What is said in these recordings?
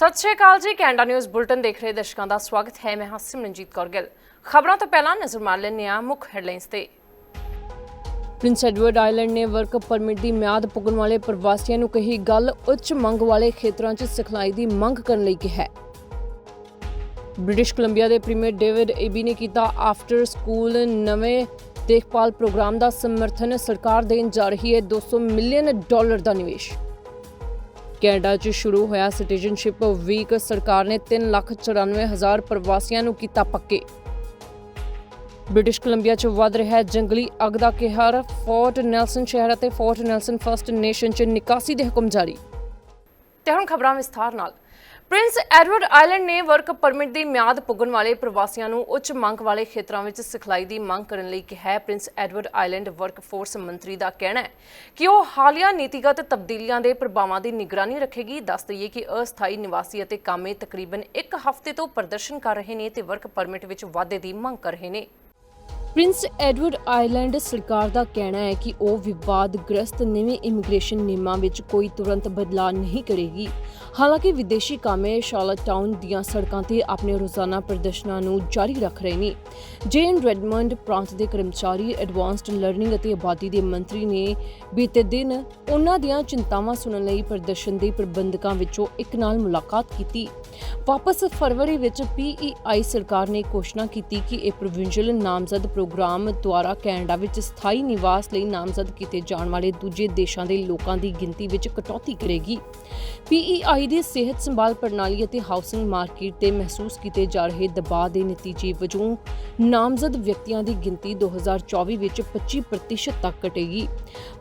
ਸਤਿ ਸ਼੍ਰੀ ਅਕਾਲ ਜੀ, Canada news bulletin ਦੇਖ ਰਹੇ ਦਰਸ਼ਕਾਂ ਦਾ ਸਵਾਗਤ ਹੈ। ਮੈਂ ਹਾਂ ਸਿਮਰਨਜੀਤ ਕੌਰ ਗਿੱਲ। ਖਬਰਾਂ ਤੋਂ ਪਹਿਲਾਂ ਨਜ਼ਰ ਮਾਰ ਲੈਂਦੇ ਹਾਂ ਮੁੱਖ ਹੈਡਲਾਈਨਸ ਤੇ। ਪ੍ਰਿੰਸ ਐਡਵਰਡ ਆਈਲੈਂਡ ਨੇ ਵਰਕ ਪਰਮਿਟ ਦੀ ਮਿਆਦ ਪੁੱਗਣ ਵਾਲੇ ਪ੍ਰਵਾਸੀਆਂ ਨੂੰ ਕਹੀ ਗੱਲ, ਉੱਚ ਮੰਗ ਵਾਲੇ ਖੇਤਰਾਂ 'ਚ ਸਿਖਲਾਈ ਦੀ ਮੰਗ ਕਰਨ ਲਈ ਕਿਹਾ ਬ੍ਰਿਟਿਸ਼ ਕੋਲੰਬੀਆ ਦੇ ਪ੍ਰੀਮੀਅਰ ਡੇਵਿਡ ਏਬੀ ਨੇ ਕੀਤਾ ਆਫਟਰ ਸਕੂਲ ਨਵੇਂ ਦੇਖਭਾਲ ਪ੍ਰੋਗਰਾਮ ਦਾ ਸਮਰਥਨ। ਸਰਕਾਰ ਦੇਣ ਜਾ ਰਹੀ ਹੈ 200 ਮਿਲੀਅਨ ਡਾਲਰ ਦਾ ਨਿਵੇਸ਼। ਕੈਨੇਡਾ 'ਚ ਸ਼ੁਰੂ ਹੋਇਆ ਸਿਟੀਜ਼ਨਸ਼ਿਪ ਵੀਕ ਸਰਕਾਰ ਨੇ 3,94,000 ਪ੍ਰਵਾਸੀਆਂ ਨੂੰ ਕੀਤਾ ਪੱਕੇ। ਬ੍ਰਿਟਿਸ਼ ਕੋਲੰਬੀਆ 'ਚ ਵੱਧ ਰਿਹਾ ਜੰਗਲੀ ਅੱਗ ਦਾ ਕਹਿਰ ਫੋਰਟ ਨੈਲਸਨ ਸ਼ਹਿਰ ਅਤੇ ਫੋਰਟ ਨੈਲਸਨ ਫਰਸਟ ਨੇਸ਼ਨ 'ਚ ਨਿਕਾਸੀ ਦੇ ਹੁਕਮ ਜਾਰੀ। ਤੇ ਹੁਣ ਖਬਰਾਂ ਵਿਸਥਾਰ ਨਾਲ। ਪ੍ਰਿੰਸ ਐਡਵਰਡ ਆਈਲੈਂਡ ਨੇ ਵਰਕ ਪਰਮਿਟ ਦੀ ਮਿਆਦ ਪੁੱਗਣ ਵਾਲੇ ਪ੍ਰਵਾਸੀਆਂ ਨੂੰ ਉੱਚ ਮੰਗ ਵਾਲੇ ਖੇਤਰਾਂ ਵਿੱਚ ਸਿਖਲਾਈ ਦੀ ਮੰਗ ਕਰਨ ਲਈ ਕਿਹਾ ਹੈ। ਪ੍ਰਿੰਸ ਐਡਵਰਡ ਆਈਲੈਂਡ ਵਰਕਫੋਰਸ ਮੰਤਰੀ ਦਾ ਕਹਿਣਾ ਹੈ ਕਿ ਉਹ ਹਾਲੀਆ ਨੀਤੀਗਤ ਤਬਦੀਲੀਆਂ ਦੇ ਪ੍ਰਭਾਵਾਂ ਦੀ ਨਿਗਰਾਨੀ ਰੱਖੇਗੀ। ਦੱਸ ਦਈਏ ਕਿ ਅਸਥਾਈ ਨਿਵਾਸੀ ਅਤੇ ਕਾਮੇ ਤਕਰੀਬਨ ਇੱਕ ਹਫ਼ਤੇ ਤੋਂ ਪ੍ਰਦਰਸ਼ਨ ਕਰ ਰਹੇ ਨੇ ਤੇ ਵਰਕ ਪਰਮਿਟ ਵਿੱਚ ਵਾਧੇ ਦੀ ਮੰਗ ਕਰ ਰਹੇ ਨੇ। ਪ੍ਰਿੰਸ ਐਡਵਰਡ ਆਈਲੈਂਡ ਸਰਕਾਰ ਦਾ ਕਹਿਣਾ ਹੈ ਕਿ ਉਹ ਵਿਵਾਦਗ੍ਰਸਤ ਨਵੇਂ ਇਮੀਗ੍ਰੇਸ਼ਨ ਨਿਯਮਾਂ ਵਿੱਚ ਕੋਈ ਤੁਰੰਤ ਬਦਲਾਅ ਨਹੀਂ ਕਰੇਗੀ। ਹਾਲਾਂਕਿ ਵਿਦੇਸ਼ੀ ਕਾਮੇ ਸ਼ਾਰਲਟ ਦੀਆਂ ਸੜਕਾਂ ਤੇ ਆਪਣੇ ਰੋਜ਼ਾਨਾ ਪ੍ਰਦਰਸ਼ਨਾਂ ਨੂੰ ਜਾਰੀ ਰੱਖ ਰਹੇ ਨੇ। ਜੇਨ ਰੈਡਮੰਡ ਪ੍ਰਾਂਤ ਦੇ ਕਰਮਚਾਰੀ, ਐਡਵਾਂਸਡ ਲਰਨਿੰਗ ਅਤੇ ਆਬਾਦੀ ਦੇ ਮੰਤਰੀ ਨੇ ਬੀਤੇ ਦਿਨ ਉਹਨਾਂ ਦੀਆਂ ਚਿੰਤਾਵਾਂ ਸੁਣਨ ਲਈ ਪ੍ਰਦਰਸ਼ਨ ਦੇ ਪ੍ਰਬੰਧਕਾਂ ਵਿੱਚੋਂ ਇੱਕ ਨਾਲ ਮੁਲਾਕਾਤ ਕੀਤੀ। ਵਾਪਸ ਫਰਵਰੀ ਵਿੱਚ ਪੀਈਆਈ ਸਰਕਾਰ ਨੇ ਘੋਸ਼ਣਾ ਕੀਤੀ ਕਿ ਇਹ ਪ੍ਰੋਵਿੰਸ਼ੀਅਲ ਨਾਮਜ਼ਦ ਪ੍ਰੋਗਰਾਮ ਦੁਆਰਾ ਕੈਨੇਡਾ ਵਿੱਚ ਸਥਾਈ ਨਿਵਾਸ ਲਈ ਨਾਮਜ਼ਦ ਕੀਤੇ ਜਾਣ ਵਾਲੇ ਦੂਜੇ ਦੇਸ਼ਾਂ ਦੇ ਲੋਕਾਂ ਦੀ ਗਿਣਤੀ ਵਿੱਚ ਕਟੌਤੀ ਕਰੇਗੀ। ਪੀਈਆਈ ਦੀ ਸਿਹਤ ਸੰਭਾਲ ਪ੍ਰਣਾਲੀ ਅਤੇ ਹਾਊਸਿੰਗ ਮਾਰਕੀਟ ਤੇ ਮਹਿਸੂਸ ਕੀਤੇ ਜਾ ਰਹੇ ਦਬਾਅ ਦੇ ਨਤੀਜੇ ਵਜੋਂ ਨਾਮਜ਼ਦ ਵਿਅਕਤੀਆਂ ਦੀ ਗਿਣਤੀ 2024 ਵਿੱਚ 25% ਤੱਕ ਘਟੇਗੀ।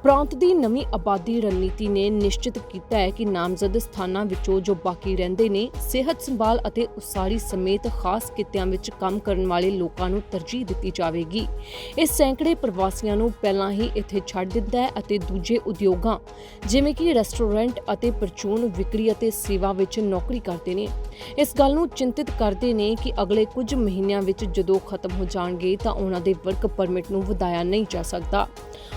ਪ੍ਰਾਂਤ ਦੀ ਨਵੀਂ ਆਬਾਦੀ ਰਣਨੀਤੀ ਨੇ ਨਿਸ਼ਚਿਤ ਕੀਤਾ ਹੈ ਕਿ ਨਾਮਜ਼ਦ ਸਥਾਨਾਂ ਵਿੱਚੋਂ ਜੋ ਬਾਕੀ ਰਹਿੰਦੇ ਨੇ, ਸਿਹਤ ਸੰਭਾਲ ਅਤੇ ਉਸਾਰੀ ਸਮੇਤ ਖਾਸ ਕਿੱਤਿਆਂ ਵਿੱਚ ਕੰਮ ਕਰਨ ਵਾਲੇ ਲੋਕਾਂ ਨੂੰ ਤਰਜੀਹ ਦਿੱਤੀ ਜਾਵੇਗੀ। ਇਹ ਸੈਂਕੜੇ ਪ੍ਰਵਾਸੀਆਂ ਨੂੰ ਪਹਿਲਾਂ ਹੀ ਇੱਥੇ ਛੱਡ ਦਿੰਦਾ ਹੈ ਅਤੇ ਦੂਜੇ ਉਦਯੋਗਾਂ, ਜਿਵੇਂ ਕਿ ਰੈਸਟੋਰੈਂਟ ਅਤੇ ਪਰਚੂਨ ਵਿਕਰੀ ਅਤੇ ਸੇਵਾ ਵਿੱਚ ਨੌਕਰੀ ਕਰਦੇ ਨੇ। ਇਸ ਗੱਲ ਨੂੰ ਚਿੰਤਿਤ ਕਰਦੇ ਨੇ ਕਿ ਅਗਲੇ ਕੁਝ ਮਹੀਨਿਆਂ ਵਿੱਚ ਜਦੋਂ ਖਤਮ ਹੋ ਜਾਣਗੇ ਤਾਂ ਉਹਨਾਂ ਦੇ ਵਰਕ ਪਰਮਿਟ ਨੂੰ ਵਧਾਇਆ ਨਹੀਂ ਜਾ ਸਕਦਾ।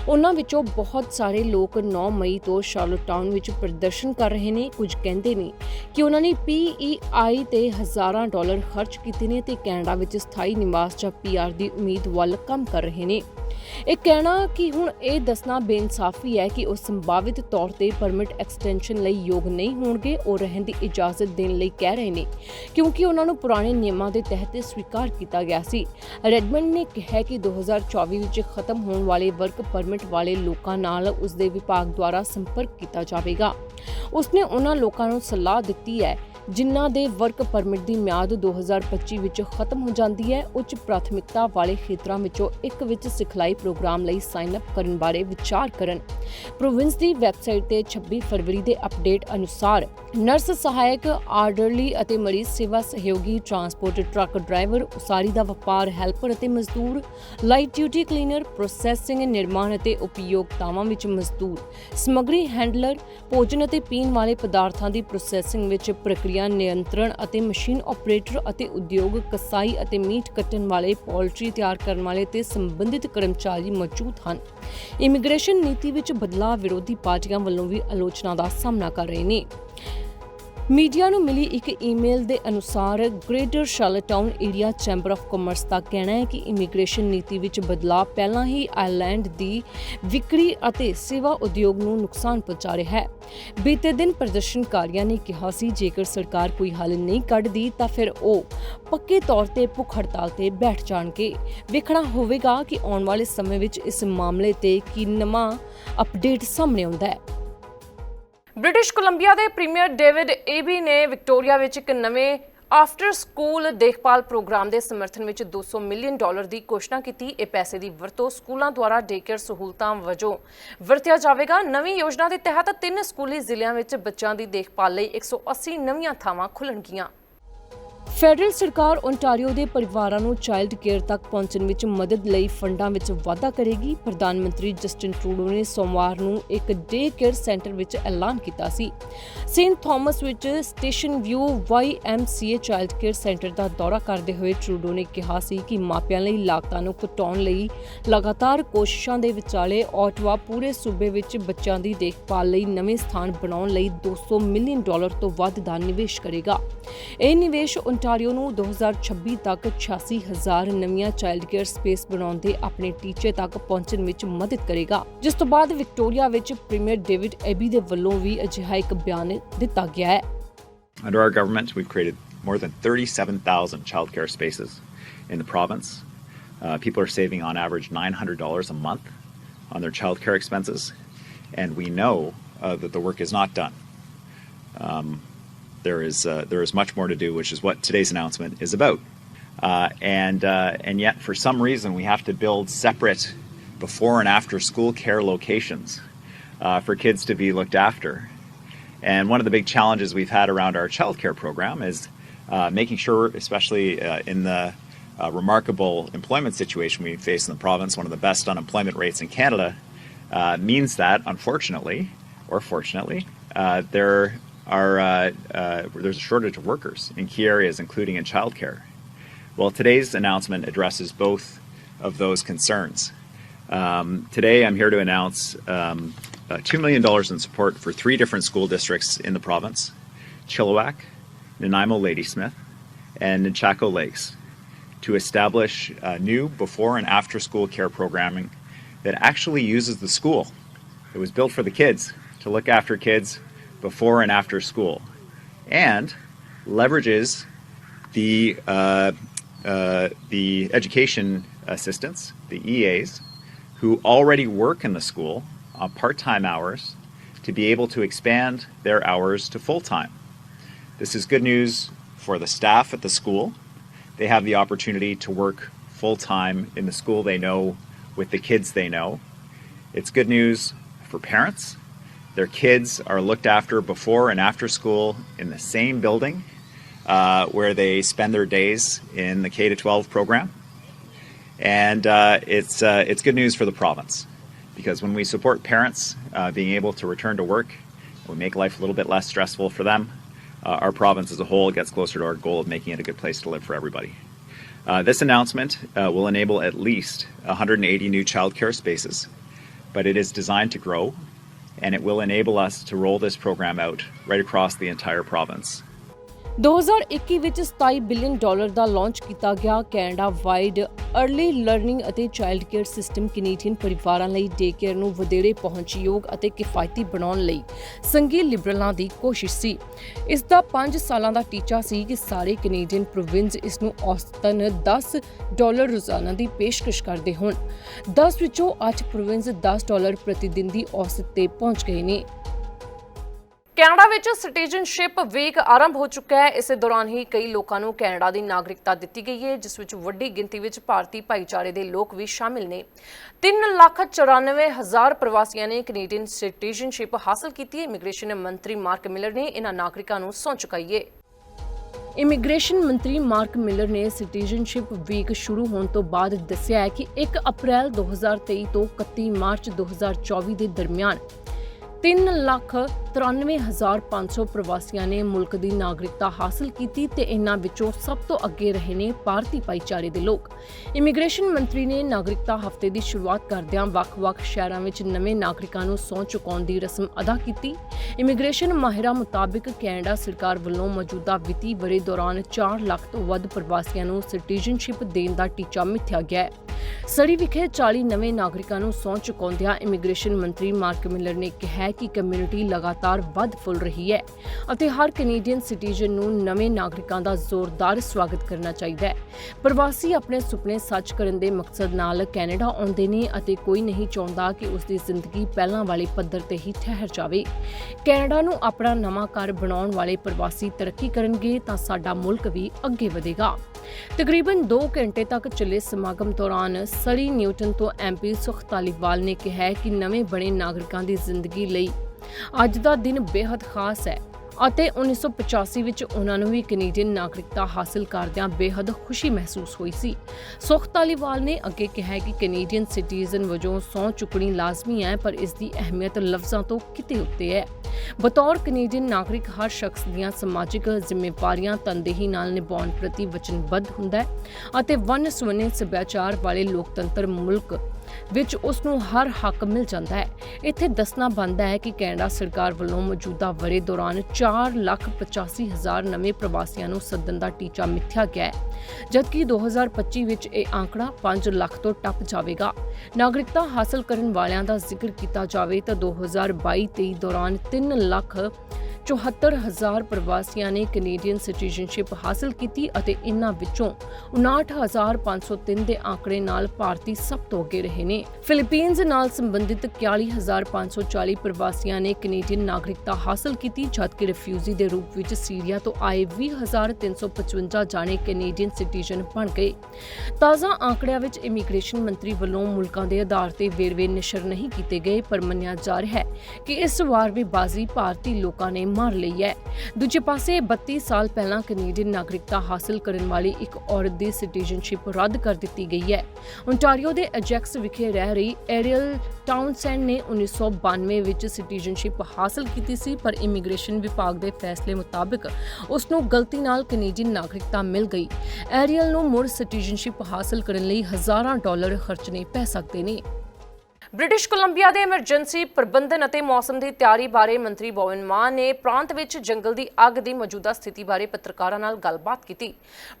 ਉਹਨਾਂ ਵਿੱਚੋਂ ਬਹੁਤ ਸਾਰੇ ਲੋਕ 9 ਮਈ ਤੋਂ ਸ਼ਾਰਲਟ ਵਿੱਚ ਪ੍ਰਦਰਸ਼ਨ ਕਰ ਰਹੇ ਨੇ। ਕੁਝ ਕਹਿੰਦੇ ਨੇ ਕਿ ਉਹਨਾਂ ਨੇ ਪੀਈਆਈ ਤੇ ਹਜ਼ਾਰਾਂ ਡਾਲਰ ਖਰਚ ਕੀਤੇ ਨੇ ਤੇ ਕੈਨੇਡਾ ਵਿੱਚ ਸਥਾਈ ਨਿਵਾਸ ਜਾਂ ਪੀਆਰ ਦੀ ਉਮੀਦ ਵੱਲ ਕੰਮ ਕਰ ਰਹੇ ਨੇ। ਇਹ ਕਹਿਣਾ ਕਿ ਹੁਣ ਇਹ ਦੱਸਣਾ ਬੇਇਨਸਾਫੀ ਹੈ ਕਿ ਉਹ ਸੰਭਾਵਿਤ ਤੌਰ ਤੇ ਪਰਮਿਟ ਐਕਸਟੈਂਸ਼ਨ ਲਈ ਯੋਗ ਨਹੀਂ ਹੋਣਗੇ, ਉਹ ਰਹਿਣ ਦੀ ਇਜਾਜ਼ਤ ਦੇਣ ਲਈ ਕਹਿ ਰਹੇ ਨੇ, ਕਿਉਂਕਿ ਉਹਨਾਂ ਨੂੰ ਪੁਰਾਣੇ ਨਿਯਮਾਂ ਦੇ ਤਹਿਤ ਸਵੀਕਾਰ ਕੀਤਾ ਗਿਆ ਸੀ। ਰੈਡਮੰਡ ਨੇ ਕਿਹਾ ਕਿ 2024 ਵਿੱਚ ਖਤਮ ਹੋਣ ਵਾਲੇ ਵਰਕ ਪਰਮਿਟ ਵਾਲੇ ਲੋਕਾਂ ਨਾਲ ਉਸ ਦੇ ਵਿਭਾਗ ਦੁਆਰਾ ਸੰਪਰਕ ਕੀਤਾ ਜਾਵੇਗਾ। ਉਸਨੇ ਉਹਨਾਂ ਲੋਕਾਂ ਨੂੰ ਸਲਾਹ ਦਿੱਤੀ ਹੈ ਜਿਨ੍ਹਾਂ ਦੇ ਵਰਕ ਪਰਮਿਟ ਦੀ ਮਿਆਦ 2025 ਵਿੱਚ ਖਤਮ ਹੋ ਜਾਂਦੀ ਹੈ, ਉੱਚ ਪ੍ਰਾਥਮਿਕਤਾ ਵਾਲੇ ਖੇਤਰਾਂ ਵਿੱਚੋਂ ਇੱਕ ਵਿੱਚ ਸਿਖਲਾਈ ਪ੍ਰੋਗਰਾਮ ਲਈ ਸਾਈਨ ਅਪ ਕਰਨ ਬਾਰੇ ਵਿਚਾਰ ਕਰਨ। ਪ੍ਰੋਵਿੰਸ ਦੀ ਵੈਬਸਾਈਟ ਤੇ 26 ਫਰਵਰੀ ਦੇ ਅਪਡੇਟ ਅਨੁਸਾਰ, ਨਰਸ, ਸਹਾਇਕ, ਆਰਡਰਲੀ ਅਤੇ ਮਰੀਜ਼ ਸੇਵਾ ਸਹਿਯੋਗੀ, ਟਰਾਂਸਪੋਰਟ ਟਰੱਕ ਡਰਾਈਵਰ, ਉਸਾਰੀ ਦਾ ਵਪਾਰ, ਹੈਲਪਰ ਅਤੇ ਮਜ਼ਦੂਰ, ਲਾਈਟ ਡਿਊਟੀ ਕਲੀਨਰ, ਪ੍ਰੋਸੈਸਿੰਗ, ਨਿਰਮਾਣ ਅਤੇ ਉਪਯੋਗਤਾਵਾਂ ਵਿੱਚ ਮਜ਼ਦੂਰ, ਸਮੱਗਰੀ ਹੈਂਡਲਰ, ਭੋਜਨ ਅਤੇ ਪੀਣ ਵਾਲੇ ਪਦਾਰਥਾਂ ਦੀ ਪ੍ਰੋਸੈਸਿੰਗ ਵਿੱਚ ਪ੍ਰਕਿਰਿਆ ਨਿਯੰਤਰਣ ਅਤੇ ਮਸ਼ੀਨ ਆਪਰੇਟਰ ਅਤੇ ਉਦਯੋਗ ਕਸਾਈ ਅਤੇ ਮੀਟ ਕੱਟਣ ਵਾਲੇ ਪੋਲਟਰੀ ਤਿਆਰ ਕਰਨ ਵਾਲੇ ਤੇ ਸੰਬੰਧਿਤ ਕਰਮਚਾਰੀ ਮੌਜੂਦ ਹਨ। ਇਮੀਗ੍ਰੇਸ਼ਨ ਨੀਤੀ ਵਿੱਚ ਬਦਲਾਅ ਵਿਰੋਧੀ ਪਾਰਟੀਆਂ ਵੱਲੋਂ ਵੀ ਆਲੋਚਨਾ ਦਾ ਸਾਹਮਣਾ ਕਰ ਰਹੇ ਨੇ। ਮੀਡੀਆ ਨੂੰ ਮਿਲੀ ਇੱਕ ਈਮੇਲ ਦੇ ਅਨੁਸਾਰ Greater Charlottetown area chamber of commerce ਦਾ ਕਹਿਣਾ ਹੈ ਕਿ ਇਮੀਗ੍ਰੇਸ਼ਨ ਨੀਤੀ ਵਿੱਚ ਬਦਲਾਅ ਪਹਿਲਾਂ ਹੀ ਆਇਰਲੈਂਡ ਦੀ ਵਿਕਰੀ ਅਤੇ ਸੇਵਾ ਉਦਯੋਗ ਨੂੰ ਨੁਕਸਾਨ ਪਹੁੰਚਾ ਰਿਹਾ ਹੈ। ਬੀਤੇ ਦਿਨ ਪ੍ਰਦਰਸ਼ਨਕਾਰੀਆਂ ਨੇ ਕਿਹਾ ਸੀ, ਜੇਕਰ ਸਰਕਾਰ ਕੋਈ ਹੱਲ ਨਹੀਂ ਕੱਢਦੀ, ਤਾਂ ਫਿਰ ਉਹ ਪੱਕੇ ਤੌਰ ਤੇ ਭੁੱਖ ਹੜਤਾਲ ਤੇ ਬੈਠ ਜਾਣਗੇ। ਵੇਖਣਾ ਹੋਵੇਗਾ ਕਿ ਆਉਣ ਵਾਲੇ ਸਮੇਂ ਵਿੱਚ ਇਸ ਮਾਮਲੇ ਤੇ ਕੀ ਨਵਾਂ ਅਪਡੇਟ ਸਾਹਮਣੇ ਆਉਂਦਾ ਹੈ। ਬ੍ਰਿਟਿਸ਼ ਕੋਲੰਬੀਆ ਦੇ ਪ੍ਰੀਮੀਅਰ ਡੇਵਿਡ ਏਬੀ ਨੇ ਵਿਕਟੋਰੀਆ ਵਿੱਚ ਇੱਕ ਨਵੇਂ ਆਫਟਰ ਸਕੂਲ ਦੇਖਭਾਲ ਪ੍ਰੋਗਰਾਮ ਦੇ ਸਮਰਥਨ ਵਿੱਚ 200 ਮਿਲੀਅਨ ਡਾਲਰ ਦੀ ਘੋਸ਼ਣਾ ਕੀਤੀ। ਇਹ ਪੈਸੇ ਦੀ ਵਰਤੋਂ ਸਕੂਲਾਂ ਦੁਆਰਾ ਡੇਕੇਅਰ ਸਹੂਲਤਾਂ ਵਜੋਂ ਵਰਤਿਆ ਜਾਵੇਗਾ। ਨਵੀਂ ਯੋਜਨਾ ਦੇ ਤਹਿਤ ਤਿੰਨ ਸਕੂਲੀ ਜ਼ਿਲ੍ਹਿਆਂ ਵਿੱਚ ਬੱਚਿਆਂ ਦੀ ਦੇਖਭਾਲ ਲਈ 180 ਨਵੀਆਂ ਥਾਵਾਂ ਖੁੱਲਣਗੀਆਂ। ਫੈਡਰਲ ਸਰਕਾਰ ਓਨਟਾਰੀਓ ਦੇ ਪਰਿਵਾਰਾਂ ਨੂੰ ਚਾਈਲਡ ਕੇਅਰ ਤੱਕ ਪਹੁੰਚਣ ਵਿੱਚ ਮਦਦ ਲਈ ਫੰਡਾਂ ਵਿੱਚ ਵਾਧਾ ਕਰੇਗੀ। ਪ੍ਰਧਾਨ ਮੰਤਰੀ ਜਸਟਿਨ ਟਰੂਡੋ ਨੇ ਸੋਮਵਾਰ ਨੂੰ ਇੱਕ ਡੇ ਕੇਅਰ ਸੈਂਟਰ ਵਿੱਚ ਐਲਾਨ ਕੀਤਾ ਸੀ। ਸੇਂਟ ਥਾਮਸ ਵਿੱਚ station view YMCA child care centre ਦਾ ਦੌਰਾ ਕਰਦੇ ਹੋਏ ਟਰੂਡੋ ਨੇ ਕਿਹਾ ਸੀ ਕਿ ਮਾਪਿਆਂ ਲਈ ਲਾਗਤਾਂ ਨੂੰ ਘਟਾਉਣ ਲਈ ਲਗਾਤਾਰ ਕੋਸ਼ਿਸ਼ਾਂ ਦੇ ਵਿਚਾਲੇ ਆਟਵਾ ਪੂਰੇ ਸੂਬੇ ਵਿੱਚ ਬੱਚਿਆਂ ਦੀ ਦੇਖਭਾਲ ਲਈ ਨਵੇਂ ਸਥਾਨ ਬਣਾਉਣ ਲਈ 200 ਮਿਲੀਅਨ ਡਾਲਰ ਤੋਂ ਵੱਧ ਦਾ ਨਿਵੇਸ਼ ਕਰੇਗਾ। ਇਹ ਨਿਵੇਸ਼ ਓਨਟਾਰੀਓ ਨੂੰ 2026 ਤੱਕ 86000 ਨਵੀਆਂ ਚਾਈਲਡ ਕੇਅਰ ਸਪੇਸ ਬਣਾਉਣ ਦੇ ਆਪਣੇ ਟੀਚੇ ਤੱਕ ਪਹੁੰਚਣ ਵਿੱਚ ਮਦਦ ਕਰੇਗਾ ਜਿਸ ਤੋਂ ਬਾਅਦ ਵਿਕਟੋਰੀਆ ਵਿੱਚ ਪ੍ਰੀਮੀਅਰ ਡੇਵਿਡ ਐਬੀ ਦੇ ਵੱਲੋਂ ਵੀ ਅਜਿਹਾ ਇੱਕ ਬਿਆਨ ਦਿੱਤਾ ਗਿਆ ਹੈ Under our government, we've created more than 37,000 childcare spaces in the province. Uh, people are saving on average $900 a month on their childcare expenses, and we know uh, that the work is not done. Um, there is uh, there is much more to do, which is what today's announcement is about. Uh, and uh, and yet, for some reason, we have to build separate before and after school care locations uh, for kids to be looked after. And one of the big challenges we've had around our childcare program is uh, making sure, especially uh, in the remarkable employment situation we face in the province, one of the best unemployment rates in Canada, means that, unfortunately, or fortunately, uh, there are uh, uh, there's a shortage of workers in key areas, including in childcare. Well, today's announcement addresses both of those concerns. Um, today, I'm here to announce um, uh, $2 million in support for three different school districts in the province Chilliwack, Nanaimo Ladysmith, and Nchaco Lakes to establish new before and after school care programming that actually uses the school. It was built for the kids to look after kids before and after school and leverages the uh, uh, the education assistants, the EAs, who already work in the school on part-time hours, to be able to expand their hours to full-time. This is good news for the staff at the school. They have the opportunity to work full-time in the school they know with the kids they know. It's good news for parents. Their kids are looked after before and after school in the same building uh, where they spend their days in the K to 12 program. And uh, it's, uh, it's good news for the province because when we support parents uh, being able to return to work, we make life a little bit less stressful for them. Uh, our province as a whole gets closer to our goal of making it a good place to live for everybody. Uh, this announcement will enable at least 180 new childcare spaces, but it is designed to grow and it will enable us to roll this program out right across the entire province. 2021 ਵਿੱਚ 27 billion dollar ਦਾ launch ਕੀਤਾ ਗਿਆ। Canada wide early learning ਅਤੇ child care system Canadian ਪਰਿਵਾਰਾਂ ਲਈ day care ਨੂੰ ਵਧੇਰੇ ਪਹੁੰਚਯੋਗ ਅਤੇ ਕਿਫਾਇਤੀ ਬਣਾਉਣ ਲਈ ਸੰਘੀ ਲਿਬਰਲਾਂ ਦੀ ਕੋਸ਼ਿਸ਼ ਸੀ। ਇਸ ਦਾ 5 ਸਾਲਾਂ ਦਾ ਟੀਚਾ ਸੀ ਕਿ ਸਾਰੇ ਕੈਨੇਡੀਅਨ ਪ੍ਰੋਵਿੰਸ ਇਸ ਨੂੰ ਔਸਤਨ 10 ਡਾਲਰ ਰੋਜ਼ਾਨਾ ਦੀ ਪੇਸ਼ਕਸ਼ ਕਰਦੇ ਹੋਣ। 10 ਵਿੱਚੋਂ 8 ਪ੍ਰੋਵਿੰਸ 10 ਡਾਲਰ ਪ੍ਰਤੀ ਦਿਨ ਦੀ ਔਸਤ ਤੇ ਪਹੁੰਚ ਗਏ ਨੇ। ਕੈਨੇਡਾ ਵਿੱਚ ਸਿਟੀਜ਼ਨਸ਼ਿਪ ਵੀਕ ਆਰੰਭ ਹੋ ਚੁੱਕਾ ਹੈ। ਇਸੇ ਦੌਰਾਨ ਹੀ ਕਈ ਲੋਕਾਂ ਨੂੰ ਕੈਨੇਡਾ ਦੀ ਨਾਗਰਿਕਤਾ ਦਿੱਤੀ ਗਈ ਹੈ, ਜਿਸ ਵਿੱਚ ਵੱਡੀ ਗਿਣਤੀ ਵਿੱਚ ਭਾਰਤੀ ਭਾਈਚਾਰੇ ਦੇ ਲੋਕ ਵੀ ਸ਼ਾਮਿਲ ਨੇ। 394000 ਪ੍ਰਵਾਸੀਆਂ ਨੇ ਕੈਨੇਡੀਅਨ ਸਿਟੀਜ਼ਨਸ਼ਿਪ ਹਾਸਲ ਕੀਤੀ ਹੈ। ਇਮੀਗ੍ਰੇਸ਼ਨ ਮੰਤਰੀ ਮਾਰਕ ਮਿਲਰ ਨੇ ਇਹਨਾਂ ਨਾਗਰਿਕਾਂ ਨੂੰ ਸਹੁੰ ਚੁਕਾਈ ਹੈ। ਇਮੀਗ੍ਰੇਸ਼ਨ ਮੰਤਰੀ ਮਾਰਕ ਮਿਲਰ ਨੇ ਸਿਟੀਜ਼ਨਸ਼ਿਪ ਵੀਕ ਸ਼ੁਰੂ ਹੋਣ ਤੋਂ ਬਾਅਦ ਦੱਸਿਆ ਹੈ ਕਿ 1 ਅਪ੍ਰੈਲ 2023 ਤੋਂ 31 ਮਾਰਚ 2024 ਦੇ ਦਰਮਿਆਨ 393500 ਪ੍ਰਵਾਸੀਆਂ ਨੇ ਮੁਲਕ ਦੀ ਨਾਗਰਿਕਤਾ ਹਾਸਲ ਕੀਤੀ ਤੇ ਇਹਨਾਂ ਵਿੱਚੋਂ ਸਭ ਤੋਂ ਅੱਗੇ ਰਹੇ ਨੇ ਭਾਰਤੀ ਭਾਈਚਾਰੇ ਦੇ ਲੋਕ। ਇਮੀਗ੍ਰੇਸ਼ਨ ਮੰਤਰੀ ਨੇ ਨਾਗਰਿਕਤਾ ਹਫ਼ਤੇ ਦੀ ਸ਼ੁਰੂਆਤ ਕਰਦਿਆਂ ਵੱਖ-ਵੱਖ ਸ਼ਹਿਰਾਂ ਵਿੱਚ ਨਵੇਂ ਨਾਗਰਿਕਾਂ ਨੂੰ ਸਹੁੰ ਚੁਕਾਉਣ ਦੀ ਰਸਮ ਅਦਾ ਕੀਤੀ। ਇਮੀਗ੍ਰੇਸ਼ਨ ਮਾਹਿਰਾਂ ਮੁਤਾਬਿਕ ਕੈਨੇਡਾ ਸਰਕਾਰ ਵੱਲੋਂ ਮੌਜੂਦਾ ਵਿੱਤੀ ਵਰੇ ਦੌਰਾਨ 4 ਲੱਖ ਤੋਂ ਵੱਧ ਪ੍ਰਵਾਸੀਆਂ ਨੂੰ ਸਿਟੀਜ਼ਨਸ਼ਿਪ ਦੇਣ ਦਾ ਟੀਚਾ ਮਿੱਥਿਆ ਗਿਆ ਹੈ। ਸੜੀ ਵਿਖੇ 40 ਨਵੇਂ ਨਾਗਰਿਕਾਂ ਨੂੰ ਸਹੁੰ ਚੁਕਾਉਂਦਿਆਂ ਇਮੀਗ੍ਰੇਸ਼ਨ ਮੰਤਰੀ ਮਾਰਕ ਮਿਲਰ ਨੇ ਕਿਹਾ ਕਿ ਕਮਿਊਨਿਟੀ ਲਗਾਤਾਰ ਵੱਧ ਫੁੱਲ ਰਹੀ ਹੈ ਅਤੇ ਹਰ ਕੈਨੇਡੀਅਨ ਸਿਟੀਜ਼ਨ ਨੂੰ ਨਵੇਂ ਨਾਗਰਿਕਾਂ ਦਾ ਜ਼ੋਰਦਾਰ ਸਵਾਗਤ ਕਰਨਾ ਚਾਹੀਦਾ ਹੈ। ਪ੍ਰਵਾਸੀ ਆਪਣੇ ਸੁਪਨੇ ਸੱਚ ਕਰਨ ਦੇ ਮਕਸਦ ਨਾਲ ਕੈਨੇਡਾ ਆਉਂਦੇ ਨੇ ਅਤੇ ਕੋਈ ਨਹੀਂ ਚਾਹੁੰਦਾ ਕਿ ਉਸ ਦੀ ਜ਼ਿੰਦਗੀ ਪਹਿਲਾਂ ਵਾਲੇ ਪੱਧਰ ਤੇ ਹੀ ਠਹਿਰ ਜਾਵੇ। ਕੈਨੇਡਾ ਨੂੰ ਆਪਣਾ ਨਵਾਂ ਘਰ ਬਣਾਉਣ ਵਾਲੇ ਪ੍ਰਵਾਸੀ ਤਰੱਕੀ ਕਰਨਗੇ ਤਾਂ ਸਾਡਾ ਮੁਲਕ ਵੀ ਅੱਗੇ ਵਧੇਗਾ। ਤਕਰੀਬਨ 2 ਘੰਟੇ ਤੱਕ ਚੱਲੇ ਸਮਾਗਮ ਦੌਰਾਨ ਸਰੀ ਨਿਊਟਨ ਤੋਂ ਐਮਪੀ ਸੁਖ ਧਾਲੀਵਾਲ ਨੇ ਕਿਹਾ ਕਿ ਨਵੇਂ ਬਣੇ ਨਾਗਰਿਕਾਂ ਦੀ ਜ਼ਿੰਦਗੀ ਲਈ ਅੱਜ ਦਾ ਦਿਨ ਬੇहद ਖਾਸ ਹੈ। ਅਤੇ 1985 ਵਿੱਚ ਉਹਨਾਂ ਨੂੰ ਵੀ ਕੈਨੇਡੀਅਨ ਨਾਗਰਿਕਤਾ ਹਾਸਲ ਕਰਦਿਆਂ ਬੇहद ਖੁਸ਼ੀ ਮਹਿਸੂਸ ਹੋਈ ਸੀ। ਸੁਖ ਧਾਲੀਵਾਲ ਨੇ ਅੱਗੇ ਕਿਹਾ ਕਿ ਕੈਨੇਡੀਅਨ ਸਿਟੀਜ਼ਨ ਵਜੋਂ ਸਹੁੰ ਚੁੱਕਣੀ ਲਾਜ਼ਮੀ ਹੈ, ਪਰ ਇਸ ਦੀ ਅਹਿਮੀਅਤ ਲਫ਼ਜ਼ਾਂ ਤੋਂ ਕਿਤੇ ਉੱਤੇ ਹੈ। ਬਤੌਰ ਕੈਨੇਡੀਅਨ ਨਾਗਰਿਕ ਹਰ ਸ਼ਖਸ ਦੀਆਂ ਸਮਾਜਿਕ ਜ਼ਿੰਮੇਵਾਰੀਆਂ ਤਨਦੇਹੀ ਨਾਲ ਨਿਭਾਉਣ ਪ੍ਰਤੀ ਵਚਨਬੱਧ ਹੁੰਦਾ ਹੈ ਅਤੇ ਵੰਨ ਸੁਵੰਨੇ ਸੱਭਿਆਚਾਰ ਵਾਲੇ ਲੋਕਤੰਤਰ ਮੁਲਕ ਵਿੱਚ ਉਸ ਨੂੰ ਹਰ ਹੱਕ ਮਿਲ ਜਾਂਦਾ ਹੈ। ਇੱਥੇ ਦੱਸਣਾ ਬਣਦਾ ਹੈ ਕਿ ਕੈਨੇਡਾ ਸਰਕਾਰ ਵੱਲੋਂ ਮੌਜੂਦਾ ਵਰੇ ਦੌਰਾਨ 4 ਲੱਖ 85 ਹਜ਼ਾਰ ਨਵੇਂ ਪ੍ਰਵਾਸੀਆਂ ਨੂੰ ਸੱਦਣ ਦਾ ਟੀਚਾ ਮਿੱਥਿਆ ਗਿਆ ਹੈ। ਜਦਕਿ 2025 ਵਿੱਚ ਇਹ ਆંકੜਾ 5 ਲੱਖ ਤੋਂ ਟੱਪ ਜਾਵੇਗਾ। ਨਾਗਰਿਕਤਾ ਹਾਸਲ ਕਰਨ ਵਾਲਿਆਂ ਦਾ ਜ਼ਿਕਰ ਕੀਤਾ ਜਾਵੇ ਤਾਂ 2022-23 ਦੌਰਾਨ 3 ਲੱਖ 74 ਹਜ਼ਾਰ ਪ੍ਰਵਾਸੀਆਂ ਨੇ ਕੈਨੇਡੀਅਨ ਸਿਟੀਜ਼ਨਸ਼ਿਪ ਹਾਸਲ ਕੀਤੀ ਅਤੇ ਇਨ੍ਹਾਂ ਵਿੱਚੋਂ 59503 ਦੇ ਆંકੜੇ ਨਾਲ ਭਾਰਤੀ ਸਭ ਤੋਂ ਅੱਗੇ ਰਹੇ। ਨੇ। ਫਿਲੀਪੀਨਜ਼ ਨਾਲ ਸੰਬੰਧਿਤ 41540 ਪ੍ਰਵਾਸੀਆਂ ਨੇ ਕੈਨੇਡੀਅਨ ਨਾਗਰਿਕਤਾ ਹਾਸਲ ਕੀਤੀ, ਜਦਕਿ ਰਿਫਿਊਜੀ ਦੇ ਰੂਪ ਵਿੱਚ ਸੀਰੀਆ ਤੋਂ ਆਏ 20355 ਜਾਣੇ ਕੈਨੇਡੀਅਨ ਸਿਟੀਜ਼ਨ ਬਣ ਗਏ। ਤਾਜ਼ਾ ਆંકੜਿਆਂ ਵਿੱਚ ਇਮੀਗ੍ਰੇਸ਼ਨ ਮੰਤਰੀ ਵੱਲੋਂ ਮੁਲਕਾਂ ਦੇ ਆਧਾਰ ਤੇ ਵੇਰਵੇ ਨਿਸ਼ਰ ਨਹੀਂ ਕੀਤੇ ਗਏ, ਪਰ ਮੰਨਿਆ ਜਾ ਰਿਹਾ ਹੈ ਕਿ ਇਸ ਵਾਰ ਵੀ ਬਾਜ਼ੀ ਭਾਰਤੀ ਲੋਕਾਂ ਨੇ ਮਾਰ ਲਈ ਹੈ। ਦੂਜੇ ਪਾਸੇ 32 ਸਾਲ ਪਹਿਲਾਂ ਕੈਨੇਡੀਅਨ ਨਾਗਰਿਕਤਾ ਹਾਸਲ ਕਰਨ ਵਾਲੀ ਇੱਕ ਔਰਤ ਦੀ ਸਿਟੀਜ਼ਨਸ਼ਿਪ ਰੱਦ ਕਰ ਦਿੱਤੀ ਗਈ ਹੈ। ਓਨਟਾਰੀਓ ਦੇ ਐਜੈਕਸ ਵਿਖੇ ਰਹਿ ਰਹੀ ਐਰੀਅਲ ਟਾਊਨਸੈਂਡ ਨੇ 1992 ਵਿੱਚ ਸਿਟੀਜ਼ਨਸ਼ਿਪ ਹਾਸਲ ਕੀਤੀ ਸੀ, ਪਰ ਇਮੀਗ੍ਰੇਸ਼ਨ ਵਿਭਾਗ ਦੇ ਫੈਸਲੇ ਮੁਤਾਬਕ ਉਸ ਨੂੰ ਗਲਤੀ ਨਾਲ ਕੈਨੇਡੀਅਨ ਨਾਗਰਿਕਤਾ ਮਿਲ ਗਈ। ਐਰੀਅਲ ਨੂੰ ਮੁੜ ਸਿਟੀਜ਼ਨਸ਼ਿਪ ਹਾਸਲ ਕਰਨ ਲਈ ਹਜ਼ਾਰਾਂ ਡਾਲਰ ਖਰਚਣੇ ਪੈ ਸਕਦੇ ਨੇ। ਬ੍ਰਿਟਿਸ਼ ਕੋਲੰਬੀਆ ਦੇ ਐਮਰਜੈਂਸੀ ਪ੍ਰਬੰਧਨ ਅਤੇ ਮੌਸਮ ਦੀ ਤਿਆਰੀ ਬਾਰੇ ਮੰਤਰੀ ਬੋਵਨ ਮਾਨ ਨੇ ਪ੍ਰਾਂਤ ਵਿੱਚ ਜੰਗਲ ਦੀ ਅੱਗ ਦੀ ਮੌਜੂਦਾ ਸਥਿਤੀ ਬਾਰੇ ਪੱਤਰਕਾਰਾਂ ਨਾਲ ਗੱਲਬਾਤ ਕੀਤੀ।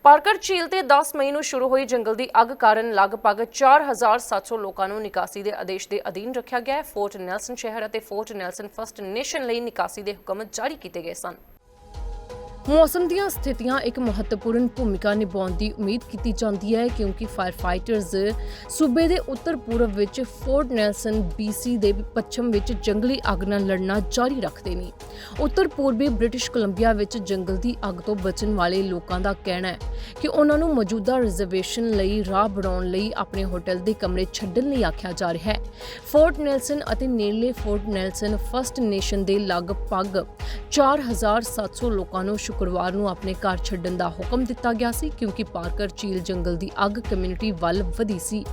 ਪਾਰਕਰ ਝੀਲ ਤੇ 10 ਮਈ ਨੂੰ ਸ਼ੁਰੂ ਹੋਈ ਜੰਗਲ ਦੀ ਅੱਗ ਕਾਰਨ ਲਗਭਗ 4700 ਲੋਕਾਂ ਨੂੰ ਨਿਕਾਸੀ ਦੇ ਆਦੇਸ਼ ਦੇ ਅਧੀਨ ਰੱਖਿਆ ਗਿਆ ਹੈ। ਫੋਰਟ ਨੈਲਸਨ ਸ਼ਹਿਰ ਅਤੇ ਫੋਰਟ ਨੈਲਸਨ ਫਸਟ ਨੇਸ਼ਨ ਲਈ ਨਿਕਾਸੀ ਦੇ ਹੁਕਮ ਜਾਰੀ ਕੀਤੇ ਗਏ ਸਨ। ਮੌਸਮ ਦੀਆਂ ਸਥਿਤੀਆਂ ਇੱਕ ਮਹੱਤਵਪੂਰਨ ਭੂਮਿਕਾ ਨਿਭਾਉਣ ਦੀ ਉਮੀਦ ਕੀਤੀ ਜਾਂਦੀ ਹੈ, ਕਿਉਂਕਿ ਫਾਇਰ ਫਾਈਟਰਜ਼ ਸੂਬੇ ਦੇ ਉੱਤਰ ਪੂਰਬ ਵਿੱਚ ਫੋਰਟ ਨੈਲਸਨ BC ਦੇ ਪੱਛਮ ਵਿੱਚ ਜੰਗਲੀ ਅੱਗ ਨਾਲ ਲੜਨਾ ਜਾਰੀ ਰੱਖਦੇ ਨੇ। ਉੱਤਰ ਪੂਰਬੀ ਬ੍ਰਿਟਿਸ਼ ਕੋਲੰਬੀਆ ਵਿੱਚ ਜੰਗਲ ਦੀ ਅੱਗ ਤੋਂ ਬਚਣ ਵਾਲੇ ਲੋਕਾਂ ਦਾ ਕਹਿਣਾ ਹੈ ਕਿ ਉਹਨਾਂ ਨੂੰ ਮੌਜੂਦਾ ਰਿਜ਼ਰਵੇਸ਼ਨ ਲਈ ਰਾਹ ਬਣਾਉਣ ਲਈ ਆਪਣੇ ਹੋਟਲ ਦੇ ਕਮਰੇ ਛੱਡਣ ਲਈ ਆਖਿਆ ਜਾ ਰਿਹਾ ਹੈ। ਫੋਰਟ ਨੈਲਸਨ ਅਤੇ ਨੇੜਲੇ ਫੋਰਟ ਨੈਲਸਨ ਫਸਟ ਨੇਸ਼ਨ ਦੇ ਲਗਭਗ 4700 ਲੋਕਾਂ ਨੂੰ ਸ਼ੁੱਕਰਵਾਰ ਨੂੰ ਆਪਣੇ ਘਰ ਛੱਡਣ ਦਾ ਹੁਕਮ ਦਿੱਤਾ ਗਿਆ ਸੀ, ਕਿਉਂਕਿ ਪਾਰਕਰ ਝੀਲ ਜੰਗਲ ਦੀ ਅੱਗ ਕਮਿਊਨਿਟੀ ਵੱਲ ਵਧੀ ਸੀ।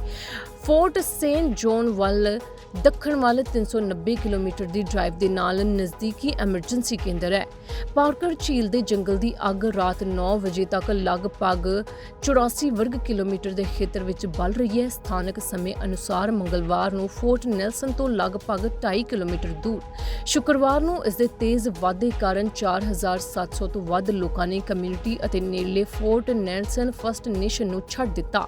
ਫੋਰਟ ਸੇਂਟ ਜੋਨ ਵੱਲ, ਦੱਖਣ ਵੱਲ 390 ਕਿਲੋਮੀਟਰ ਦੀ ਡਰਾਈਵ ਦੇ ਨਾਲ ਨਜ਼ਦੀਕੀ ਐਮਰਜੈਂਸੀ ਕੇਂਦਰ ਹੈ। ਪਾਰਕਰ ਝੀਲ ਦੇ ਜੰਗਲ ਦੀ ਅੱਗ ਰਾਤ 9 ਵਜੇ ਤੱਕ ਲਗਭਗ 84 ਵਰਗ ਕਿਲੋਮੀਟਰ ਦੇ ਖੇਤਰ ਵਿੱਚ ਬਲ ਰਹੀ ਹੈ। ਸਥਾਨਕ ਸਮੇਂ ਅਨੁਸਾਰ ਮੰਗਲਵਾਰ ਨੂੰ ਫੋਰਟ ਨੈਲਸਨ ਤੋਂ ਲਗਭਗ 2.5 ਕਿਲੋਮੀਟਰ ਦੂਰ। ਸ਼ੁੱਕਰਵਾਰ ਨੂੰ ਇਸ ਦੇ ਤੇਜ਼ ਵਾਧੇ ਕਾਰਨ 4700 ਤੋਂ ਵੱਧ ਲੋਕਾਂ ਨੇ ਕਮਿਊਨਿਟੀ ਅਤੇ ਨੇੜਲੇ ਫੋਰਟ ਨੈਲਸਨ ਫਸਟ ਨੇਸ਼ਨ ਨੂੰ ਛੱਡ ਦਿੱਤਾ।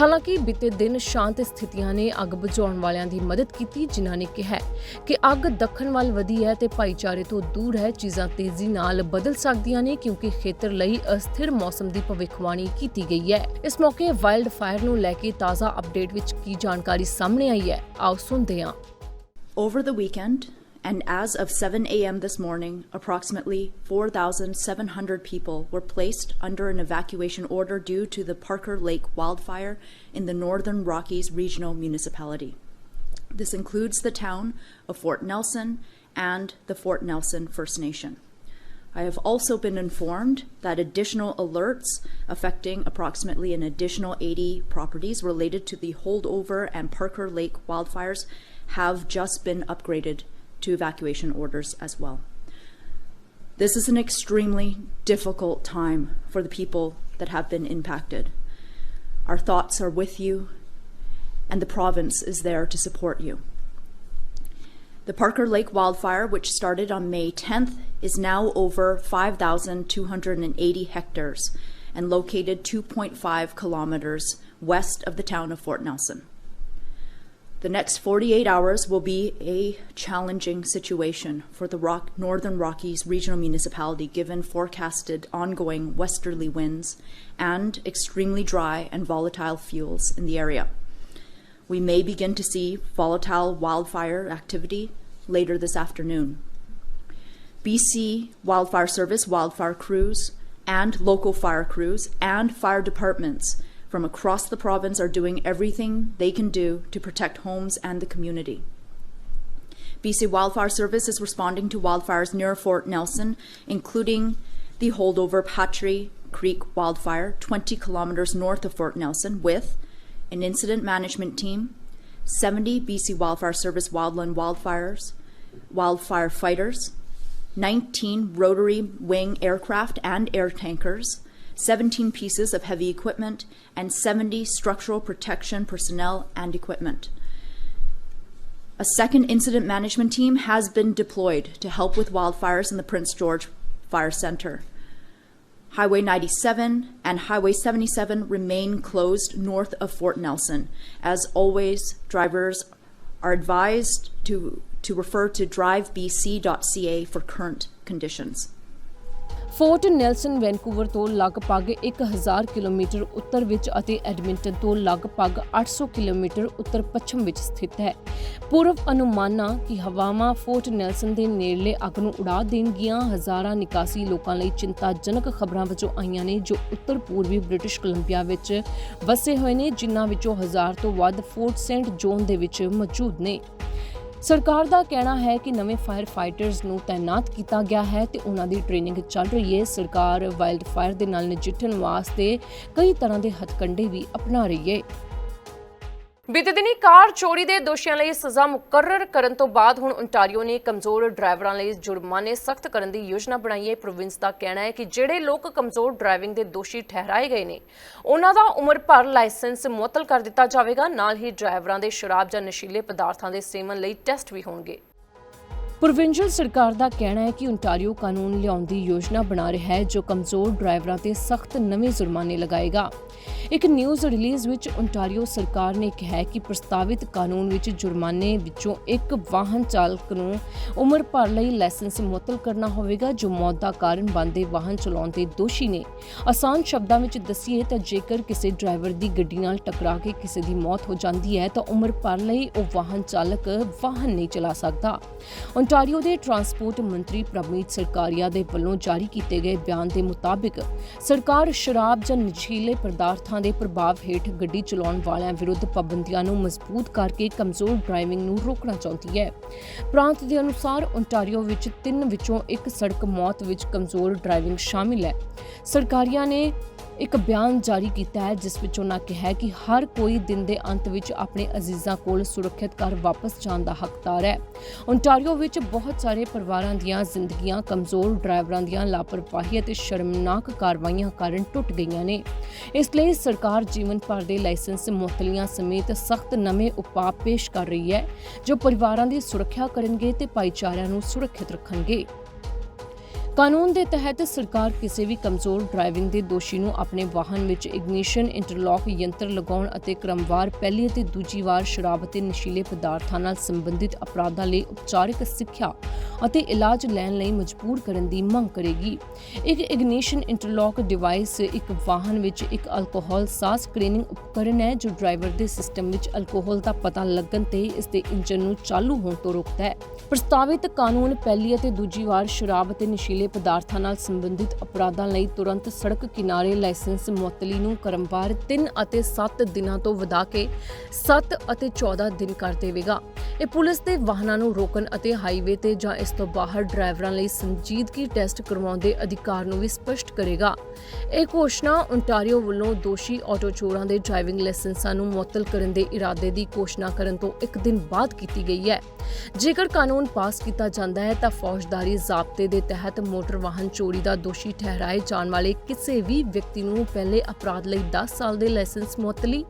ਹਾਲਾਂਕਿ, ਬੀਤੇ ਦਿਨ ਸ਼ਾਂਤ ਸਥਿਤੀਆਂ ਨੇ ਅੱਗ ਬੁਝਾਉਣ ਵਾਲਿਆਂ ਦੀ ਮਦਦ ਕੀਤੀ ਜਿਨ੍ਹਾਂ ਨੇ ਕਿਹਾ ਕਿ ਅੱਗ ਦੱਖਣ ਵੱਲ ਵਧੀ ਹੈ ਤੇ ਭਾਈਚਾਰੇ ਤੋਂ ਦੂਰ ਹੈ। ਚੀਜ਼ਾਂ ਤੇਜ਼ੀ ਨਾਲ ਬਦਲ ਸਕਦੀਆਂ ਨੇ ਕਿਉਂਕਿ ਖੇਤਰ ਲਈ ਅਸਥਿਰ ਮੌਸਮ ਦੀ ਭਵਿੱਖਬਾਣੀ ਕੀਤੀ ਗਈ ਹੈ। ਇਸ ਮੌਕੇ ਵਾਈਲਡ ਫਾਇਰ ਨੂੰ ਲੈ ਕੇ ਤਾਜ਼ਾ ਅਪਡੇਟ ਵਿੱਚ ਕੀ ਜਾਣਕਾਰੀ ਸਾਹਮਣੇ ਆਈ ਹੈ ਆਓ ਸੁਣਦੇ ਹਾਂ। Over the weekend, and as of 7 a.m. this morning, approximately 4,700 people were placed under an evacuation order due to the Parker Lake wildfire in the Northern Rockies Regional Municipality. This includes the town of Fort Nelson and the Fort Nelson First Nation. I have also been informed that additional alerts affecting approximately an additional 80 properties related to the holdover and Parker Lake wildfires have just been upgraded to evacuation orders as well. This is an extremely difficult time for the people that have been impacted. Our thoughts are with you, and the province is there to support you. The Parker Lake wildfire, which started on May 10th, is now over 5,280 hectares and located 2.5 kilometers west of the town of Fort Nelson. The next 48 hours will be a challenging situation for the Rock, Northern Rockies Regional Municipality given forecasted ongoing westerly winds and extremely dry and volatile fuels in the area. We may begin to see volatile wildfire activity later this afternoon. BC Wildfire Service wildfire crews and local fire crews and fire departments from across the province are doing everything they can do to protect homes and the community. BC Wildfire Service is responding to wildfires near Fort Nelson, including the holdover Patry Creek wildfire 20 kilometers north of Fort Nelson, with an incident management team, 70 BC Wildfire Service wildland wildfires, wildfire fighters, 19 rotary wing aircraft and air tankers, 17 pieces of heavy equipment, and 70 structural protection personnel and equipment. A second incident management team has been deployed to help with wildfires in the Prince George Fire Center. Highway 97 and Highway 77 remain closed north of Fort Nelson. As always, drivers are advised to, to refer to drivebc.ca for current conditions. Fort Nelson Vancouver ਤੋਂ ਲਗਭਗ 1000 kilometre ਉੱਤਰ ਵਿੱਚ ਅਤੇ Edmonton ਤੋਂ ਲਗਭਗ 800 kilometre ਉੱਤਰ ਪੱਛਮ ਵਿੱਚ ਸਥਿਤ ਹੈ। ਪੂਰਵ ਅਨੁਮਾਨਾਂ ਕਿ ਹਵਾਵਾਂ ਫੋਰਟ ਨੈਲਸਨ ਦੇ ਨੇੜਲੇ ਅੱਗ ਨੂੰ ਉਡਾ ਦੇਣਗੀਆਂ। ਹਜ਼ਾਰਾਂ ਨਿਕਾਸੀ ਲੋਕਾਂ ਲਈ ਚਿੰਤਾਜਨਕ ਖਬਰਾਂ ਵਜੋਂ ਆਈਆਂ ਨੇ ਜੋ ਉੱਤਰ ਪੂਰਬੀ ਬ੍ਰਿਟਿਸ਼ ਕੋਲੰਬੀਆ ਵਿੱਚ ਵਸੇ ਹੋਏ ਨੇ, ਜਿਨ੍ਹਾਂ ਵਿੱਚੋਂ ਹਜ਼ਾਰ ਤੋਂ ਵੱਧ ਫੋਰਟ ਸੇਂਟ ਜੋਨ ਦੇ ਵਿੱਚ ਮੌਜੂਦ ਨੇ। ਸਰਕਾਰ ਦਾ ਕਹਿਣਾ ਹੈ ਕਿ ਨਵੇਂ ਫਾਇਰ ਫਾਈਟਰਸ ਨੂੰ ਤਾਇਨਾਤ ਕੀਤਾ ਗਿਆ ਹੈ ਤੇ ਉਹਨਾਂ ਦੀ ਟ੍ਰੇਨਿੰਗ ਚੱਲ ਰਹੀ ਹੈ। ਸਰਕਾਰ ਵਾਈਲਡ ਫਾਇਰ ਦੇ ਨਾਲ ਨਜਿੱਠਣ ਵਾਸਤੇ ਕਈ ਤਰ੍ਹਾਂ ਦੇ ਹਥਕੰਡੇ ਵੀ ਅਪਣਾ ਰਹੀ ਹੈ। ਬੀਤੇ ਦਿਨੀ ਕਾਰ ਚੋਰੀ ਦੇ ਦੋਸ਼ੀਆਂ ਲਈ ਸਜ਼ਾ ਮੁਕਰਰ ਕਰਨ ਤੋਂ ਬਾਅਦ ਹੁਣ ਓਨਟਾਰੀਓ ਨੇ ਕਮਜ਼ੋਰ ਡਰਾਈਵਰਾਂ ਲਈ ਜੁਰਮਾਨੇ ਸਖਤ ਕਰਨ ਦੀ ਯੋਜਨਾ ਬਣਾਈ ਹੈ। ਪ੍ਰੋਵਿੰਸ ਦਾ ਕਹਿਣਾ ਹੈ ਕਿ ਜਿਹੜੇ ਲੋਕ ਕਮਜ਼ੋਰ ਡਰਾਈਵਿੰਗ ਦੇ ਦੋਸ਼ੀ ਠਹਿਰਾਏ ਗਏ ਨੇ, ਉਹਨਾਂ ਦਾ ਉਮਰ ਭਰ ਲਾਇਸੈਂਸ ਮੁਅੱਤਲ ਕਰ ਦਿੱਤਾ ਜਾਵੇਗਾ। ਨਾਲ ਹੀ ਡਰਾਈਵਰਾਂ ਦੇ ਸ਼ਰਾਬ ਜਾਂ ਨਸ਼ੀਲੇ ਪਦਾਰਥਾਂ ਦੇ ਸੇਵਨ ਲਈ ਟੈਸਟ ਵੀ ਹੋਣਗੇ। ਪ੍ਰੋਵਿੰਸ਼ੀਅਲ ਸਰਕਾਰ ਦਾ ਕਹਿਣਾ ਹੈ ਕਿ ਓਨਟਾਰੀਓ ਕਾਨੂੰਨ ਲਿਆਉਣ ਦੀ ਯੋਜਨਾ ਬਣਾ ਰਿਹਾ ਹੈ, ਜੋ ਕਮਜ਼ੋਰ ਡਰਾਈਵਰਾਂ ਤੇ ਸਖਤ ਨਵੇਂ ਜੁਰਮਾਨੇ ਲਗਾਏਗਾ। ਇੱਕ ਨਿਊਜ਼ ਰਿਲੀਜ਼ ਵਿੱਚ ਓਨਟਾਰੀਓ ਸਰਕਾਰ ਨੇ ਕਿਹਾ ਕਿ ਪ੍ਰਸਤਾਵਿਤ ਕਾਨੂੰਨ ਵਿੱਚ ਜੁਰਮਾਨੇ ਵਿੱਚੋਂ ਇੱਕ ਵਾਹਨ ਚਾਲਕ ਨੂੰ ਉਮਰ ਭਰ ਲਈ ਲਾਇਸੈਂਸ ਮੁਅੱਤਲ ਕਰਨਾ ਹੋਵੇਗਾ, ਜੋ ਮੌਤ ਦਾ ਕਾਰਨ ਬਣਦੇ ਵਾਹਨ ਚਲਾਉਣ ਦੇ ਦੋਸ਼ੀ ਨੇ। ਆਸਾਨ ਸ਼ਬਦਾਂ ਵਿੱਚ ਦੱਸੀਏ ਤਾਂ ਜੇਕਰ ਕਿਸੇ ਡਰਾਈਵਰ ਦੀ ਗੱਡੀ ਨਾਲ ਟਕਰਾ ਕੇ ਕਿਸੇ ਦੀ ਮੌਤ ਹੋ ਜਾਂਦੀ ਹੈ, ਤਾਂ ਉਮਰ ਭਰ ਲਈ ਉਹ ਵਾਹਨ ਚਾਲਕ ਵਾਹਨ ਨਹੀਂ ਚਲਾ ਸਕਦਾ। ਓਨਟਾਰੀਓ ਦੇ ਟਰਾਂਸਪੋਰਟ ਮੰਤਰੀ ਪ੍ਰਮੀਤ ਸਰਕਾਰੀਆ ਦੇ ਵੱਲੋਂ ਜਾਰੀ ਕੀਤੇ ਗਏ ਬਿਆਨ ਦੇ ਮੁਤਾਬਿਕ ਸਰਕਾਰ ਸ਼ਰਾਬ ਜਾਂ ਨਸ਼ੀਲੇ ਪਦਾਰਥਾਂ ਦੇ ਪ੍ਰਭਾਵ ਹੇਠ ਗੱਡੀ ਚਲਾਉਣ ਵਾਲਿਆਂ ਵਿਰੁੱਧ ਪਾਬੰਦੀਆਂ ਨੂੰ ਮਜ਼ਬੂਤ ਕਰਕੇ ਕਮਜ਼ੋਰ ਡਰਾਈਵਿੰਗ ਨੂੰ ਰੋਕਣਾ ਚਾਹੁੰਦੀ ਹੈ। ਪ੍ਰਾਂਤ ਦੇ ਅਨੁਸਾਰ ਓਨਟਾਰੀਓ ਵਿੱਚ ਤਿੰਨ ਵਿੱਚੋਂ ਇੱਕ ਸੜਕ ਮੌਤ ਵਿੱਚ ਕਮਜ਼ੋਰ ਡਰਾਈਵਿੰਗ ਸ਼ਾਮਿਲ ਹੈ। ਸਰਕਾਰੀਆ ਨੇ ਇੱਕ ਬਿਆਨ ਜਾਰੀ ਕੀਤਾ ਹੈ, ਜਿਸ ਵਿੱਚ ਉਹਨਾਂ ਕਿਹਾ ਕਿ ਹਰ ਕੋਈ ਦਿਨ ਦੇ ਅੰਤ ਵਿੱਚ ਆਪਣੇ ਅਜ਼ੀਜ਼ਾਂ ਕੋਲ ਸੁਰੱਖਿਅਤ ਘਰ ਵਾਪਸ ਜਾਣ ਦਾ ਹੱਕਦਾਰ ਹੈ। ਓਨਟਾਰੀਓ ਵਿੱਚ ਬਹੁਤ ਸਾਰੇ ਪਰਿਵਾਰਾਂ ਦੀਆਂ ਜ਼ਿੰਦਗੀਆਂ ਕਮਜ਼ੋਰ, ਡਰਾਈਵਰਾਂ ਦੀਆਂ ਲਾਪਰਵਾਹੀ ਅਤੇ ਸ਼ਰਮਨਾਕ ਕਾਰਵਾਈਆਂ ਕਾਰਨ ਟੁੱਟ ਗਈਆਂ ਨੇ। ਇਸ ਲਈ ਸਰਕਾਰ ਜੀਵਨ ਭਰ ਦੇ ਲਾਇਸੈਂਸ ਮੁਅੱਤਲੀਆਂ ਸਮੇਤ ਸਖਤ ਨਵੇਂ ਉਪਾਅ ਪੇਸ਼ ਕਰ ਰਹੀ ਹੈ, ਜੋ ਪਰਿਵਾਰਾਂ ਦੀ ਸੁਰੱਖਿਆ ਕਰਨਗੇ ਤੇ ਭਾਈਚਾਰਿਆਂ ਨੂੰ ਸੁਰੱਖਿਅਤ ਰੱਖਣਗੇ। ਕਾਨੂੰਨ ਦੇ ਤਹਿਤ ਸਰਕਾਰ ਕਿਸੇ ਵੀ ਕਮਜ਼ੋਰ ਡਰਾਈਵਿੰਗ ਦੇ ਦੋਸ਼ੀ ਨੂੰ ਆਪਣੇ ਵਾਹਨ ਵਿੱਚ ਇਗਨੀਸ਼ਨ ਇੰਟਰਲੌਕ ਯੰਤਰ ਲਗਾਉਣ ਅਤੇ ਕ੍ਰਮਵਾਰ ਪਹਿਲੀ ਅਤੇ ਦੂਜੀ ਵਾਰ ਸ਼ਰਾਬ ਅਤੇ ਨਸ਼ੀਲੇ ਪਦਾਰਥਾਂ ਨਾਲ ਸੰਬੰਧਿਤ ਅਪਰਾਧਾਂ ਲਈ ਉਪਚਾਰਿਕ ਸਿੱਖਿਆ ਅਤੇ ਇਲਾਜ ਲੈਣ ਲਈ ਮਜਬੂਰ ਕਰਨ ਦੀ ਮੰਗ ਕਰੇਗੀ। ਇੱਕ ਇਗਨੀਸ਼ਨ ਇੰਟਰਲੌਕ ਡਿਵਾਈਸ ਇੱਕ ਵਾਹਨ ਵਿੱਚ ਇੱਕ ਅਲਕੋਹਲ ਸਾਹ ਸਕ੍ਰੀਨਿੰਗ ਉਪਕਰਨ ਹੈ ਜੋ ਡਰਾਈਵਰ ਦੇ ਸਿਸਟਮ ਵਿੱਚ ਅਲਕੋਹਲ ਦਾ ਪਤਾ ਲੱਗਣ ਤੇ ਇਸ ਦੇ ਇੰਜਨ ਨੂੰ ਚਾਲੂ ਹੋਣ ਤੋਂ ਰੋਕਦਾ ਹੈ। ਪ੍ਰਸਤਾਵਿਤ ਕਾਨੂੰਨ ਪਹਿਲੀ ਅਤੇ ਦੂਜੀ ਵਾਰ ਸ਼ਰਾਬ ਅਤੇ ਨਸ਼ੀਲੇ ਪਦਾਰਥਾਂ ਨਾਲ ਸੰਬੰਧਿਤ ਅਪਰਾਧਾਂ ਲਈ ਤੁਰੰਤ ਸੜਕ ਕਿਨਾਰੇ ਲਾਇਸੈਂਸ ਮੁਅੱਤਲੀ ਨੂੰ ਕਰਮਵਾਰ 3 ਅਤੇ 7 ਦਿਨਾਂ ਤੋਂ ਵਧਾ ਕੇ 7 ਅਤੇ 14 ਦਿਨ ਕਰ ਦੇਵੇਗਾ। ਇਹ ਪੁਲਿਸ ਦੇ ਵਾਹਨਾਂ ਨੂੰ ਰੋਕਣ ਅਤੇ ਹਾਈਵੇ ਤੇ ਜਾਂ ਇਸ ਤੋਂ ਬਾਹਰ ਡਰਾਈਵਰਾਂ ਲਈ ਸੰਜੀਦਗੀ ਟੈਸਟ ਕਰਵਾਉਣ ਦੇ ਅਧਿਕਾਰ ਨੂੰ ਵੀ ਸਪਸ਼ਟ ਕਰੇਗਾ। ਇਹ ਘੋਸ਼ਣਾ ਓਨਟਾਰੀਓ ਵੱਲੋਂ ਦੋਸ਼ੀ ਆਟੋ ਚੋਰਾਂ ਦੇ ਡਰਾਈਵਿੰਗ ਲਾਇਸੈਂਸਾਂ ਨੂੰ ਮੁਅੱਤਲ ਕਰਨ ਦੇ ਇਰਾਦੇ ਦੀ ਘੋਸ਼ਣਾ ਕਰਨ ਤੋਂ ਇੱਕ ਦਿਨ ਬਾਅਦ ਕੀਤੀ ਗਈ ਹੈ। ਜੇਕਰ ਕਾਨੂੰਨ ਪਾਸ ਕੀਤਾ ਜਾਂਦਾ ਹੈ ਤਾਂ ਫੌਜਦਾਰੀ ਜ਼ਾਬਤੇ ਦੇ ਤਹਿਤ ਮੋਟਰ ਵਾਹਨ ਚੋਰੀ ਦਾ ਦੋਸ਼ੀ ਠਹਿਰਾਏ ਜਾਣ ਵਾਲੇ ਕਿਸੇ ਵੀ ਵਿਅਕਤੀ ਨੂੰ ਪਹਿਲੇ ਅਪਰਾਧ ਲਈ 10 ਸਾਲ ਦੇ ਲਾਇਸੈਂਸ ਮੁਅੱਤਲੀ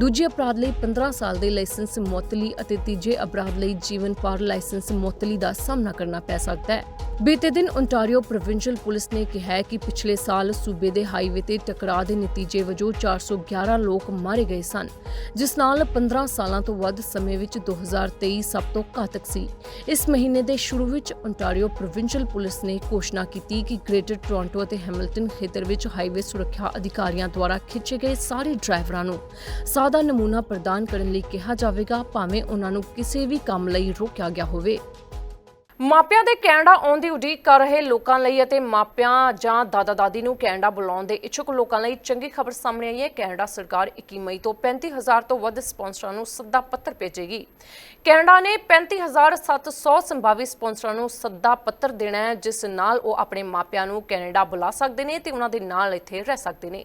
ਦੂਜੇ ਅਪਰਾਧ ਲਈ 15 ਸਾਲ ਦੇ ਲਾਇਸੈਂਸ ਮੁਅੱਤਲੀ ਅਤੇ ਤੀਜੇ ਅਪਰਾਧ ਲਈ ਜੀਵਨ ਭਰ ਲਾਇਸੈਂਸ ਮੁਅੱਤਲੀ ਦਾ ਸਾਹਮਣਾ ਕਰਨਾ ਪੈ ਸਕਦਾ ਹੈ। ਬੀਤੇ ਦਿਨ ਓਨਟਾਰੀਓ ਪ੍ਰੋਵਿੰਸ਼ੀਅਲ ਪੁਲਿਸ ਨੇ ਕਿਹਾ ਹੈ ਕਿ ਪਿਛਲੇ ਸਾਲ ਸੂਬੇ ਦੇ ਹਾਈਵੇ ਤੇ ਟਕਰਾਅ ਦੇ ਨਤੀਜੇ ਵਜੋਂ 411 ਲੋਕ ਮਾਰੇ ਗਏ ਸਨ, ਜਿਸ ਨਾਲ 15 ਸਾਲਾਂ ਤੋਂ ਵੱਧ ਸਮੇਂ ਵਿੱਚ 2023 ਸਭ ਤੋਂ ਘਾਤਕ ਸੀ। ਇਸ ਮਹੀਨੇ ਦੇ ਸ਼ੁਰੂ ਵਿੱਚ ਓਨਟਾਰੀਓ ਪ੍ਰੋਵਿੰਸ਼ੀਅਲ ਪੁਲਿਸ ਨੇ ਘੋਸ਼ਣਾ ਕੀਤੀ ਕਿ ਗ੍ਰੇਟਰ ਟੋਰਾਂਟੋ ਅਤੇ ਹੈਮਿਲਟਨ ਖੇਤਰ ਵਿੱਚ ਹਾਈਵੇ ਸੁਰੱਖਿਆ ਅਧਿਕਾਰੀਆਂ ਦੁਆਰਾ ਖਿੱਚੇ ਗਏ ਸਾਰੇ ਡਰਾਈਵਰਾਂ ਨੂੰ ਸਾਦਾ ਨਮੂਨਾ ਪ੍ਰਦਾਨ ਕਰਨ ਲਈ ਕਿਹਾ ਜਾਵੇਗਾ, ਭਾਵੇਂ ਉਹਨਾਂ ਨੂੰ ਕਿਸੇ ਵੀ ਕੰਮ ਲਈ ਰੋਕਿਆ ਗਿਆ ਹੋਵੇ। ਮਾਪਿਆਂ ਦੇ ਕੈਨੇਡਾ ਆਉਣ ਦੀ ਉਡੀਕ ਕਰ ਰਹੇ ਲੋਕਾਂ ਲਈ ਅਤੇ ਮਾਪਿਆਂ ਜਾਂ ਦਾਦਾ ਦਾਦੀ ਨੂੰ ਕੈਨੇਡਾ ਬੁਲਾਉਣ ਦੇ ਇੱਛੁਕ ਲੋਕਾਂ ਲਈ ਚੰਗੀ ਖਬਰ ਸਾਹਮਣੇ ਆਈ ਹੈ। ਕੈਨੇਡਾ ਸਰਕਾਰ 21 ਮਈ ਤੋਂ 35000 ਤੋਂ ਵੱਧ ਸਪਾਂਸਰਾਂ ਨੂੰ ਸੱਦਾ ਪੱਤਰ ਭੇਜੇਗੀ। ਕੈਨੇਡਾ ਨੇ 35700 ਸੰਭਾਵੀ ਸਪਾਂਸਰਾਂ ਨੂੰ ਸੱਦਾ ਪੱਤਰ ਦੇਣਾ ਹੈ, ਜਿਸ ਨਾਲ ਉਹ ਆਪਣੇ ਮਾਪਿਆਂ ਨੂੰ ਕੈਨੇਡਾ ਬੁਲਾ ਸਕਦੇ ਨੇ ਤੇ ਉਹਨਾਂ ਦੇ ਨਾਲ ਇੱਥੇ ਰਹਿ ਸਕਦੇ ਨੇ।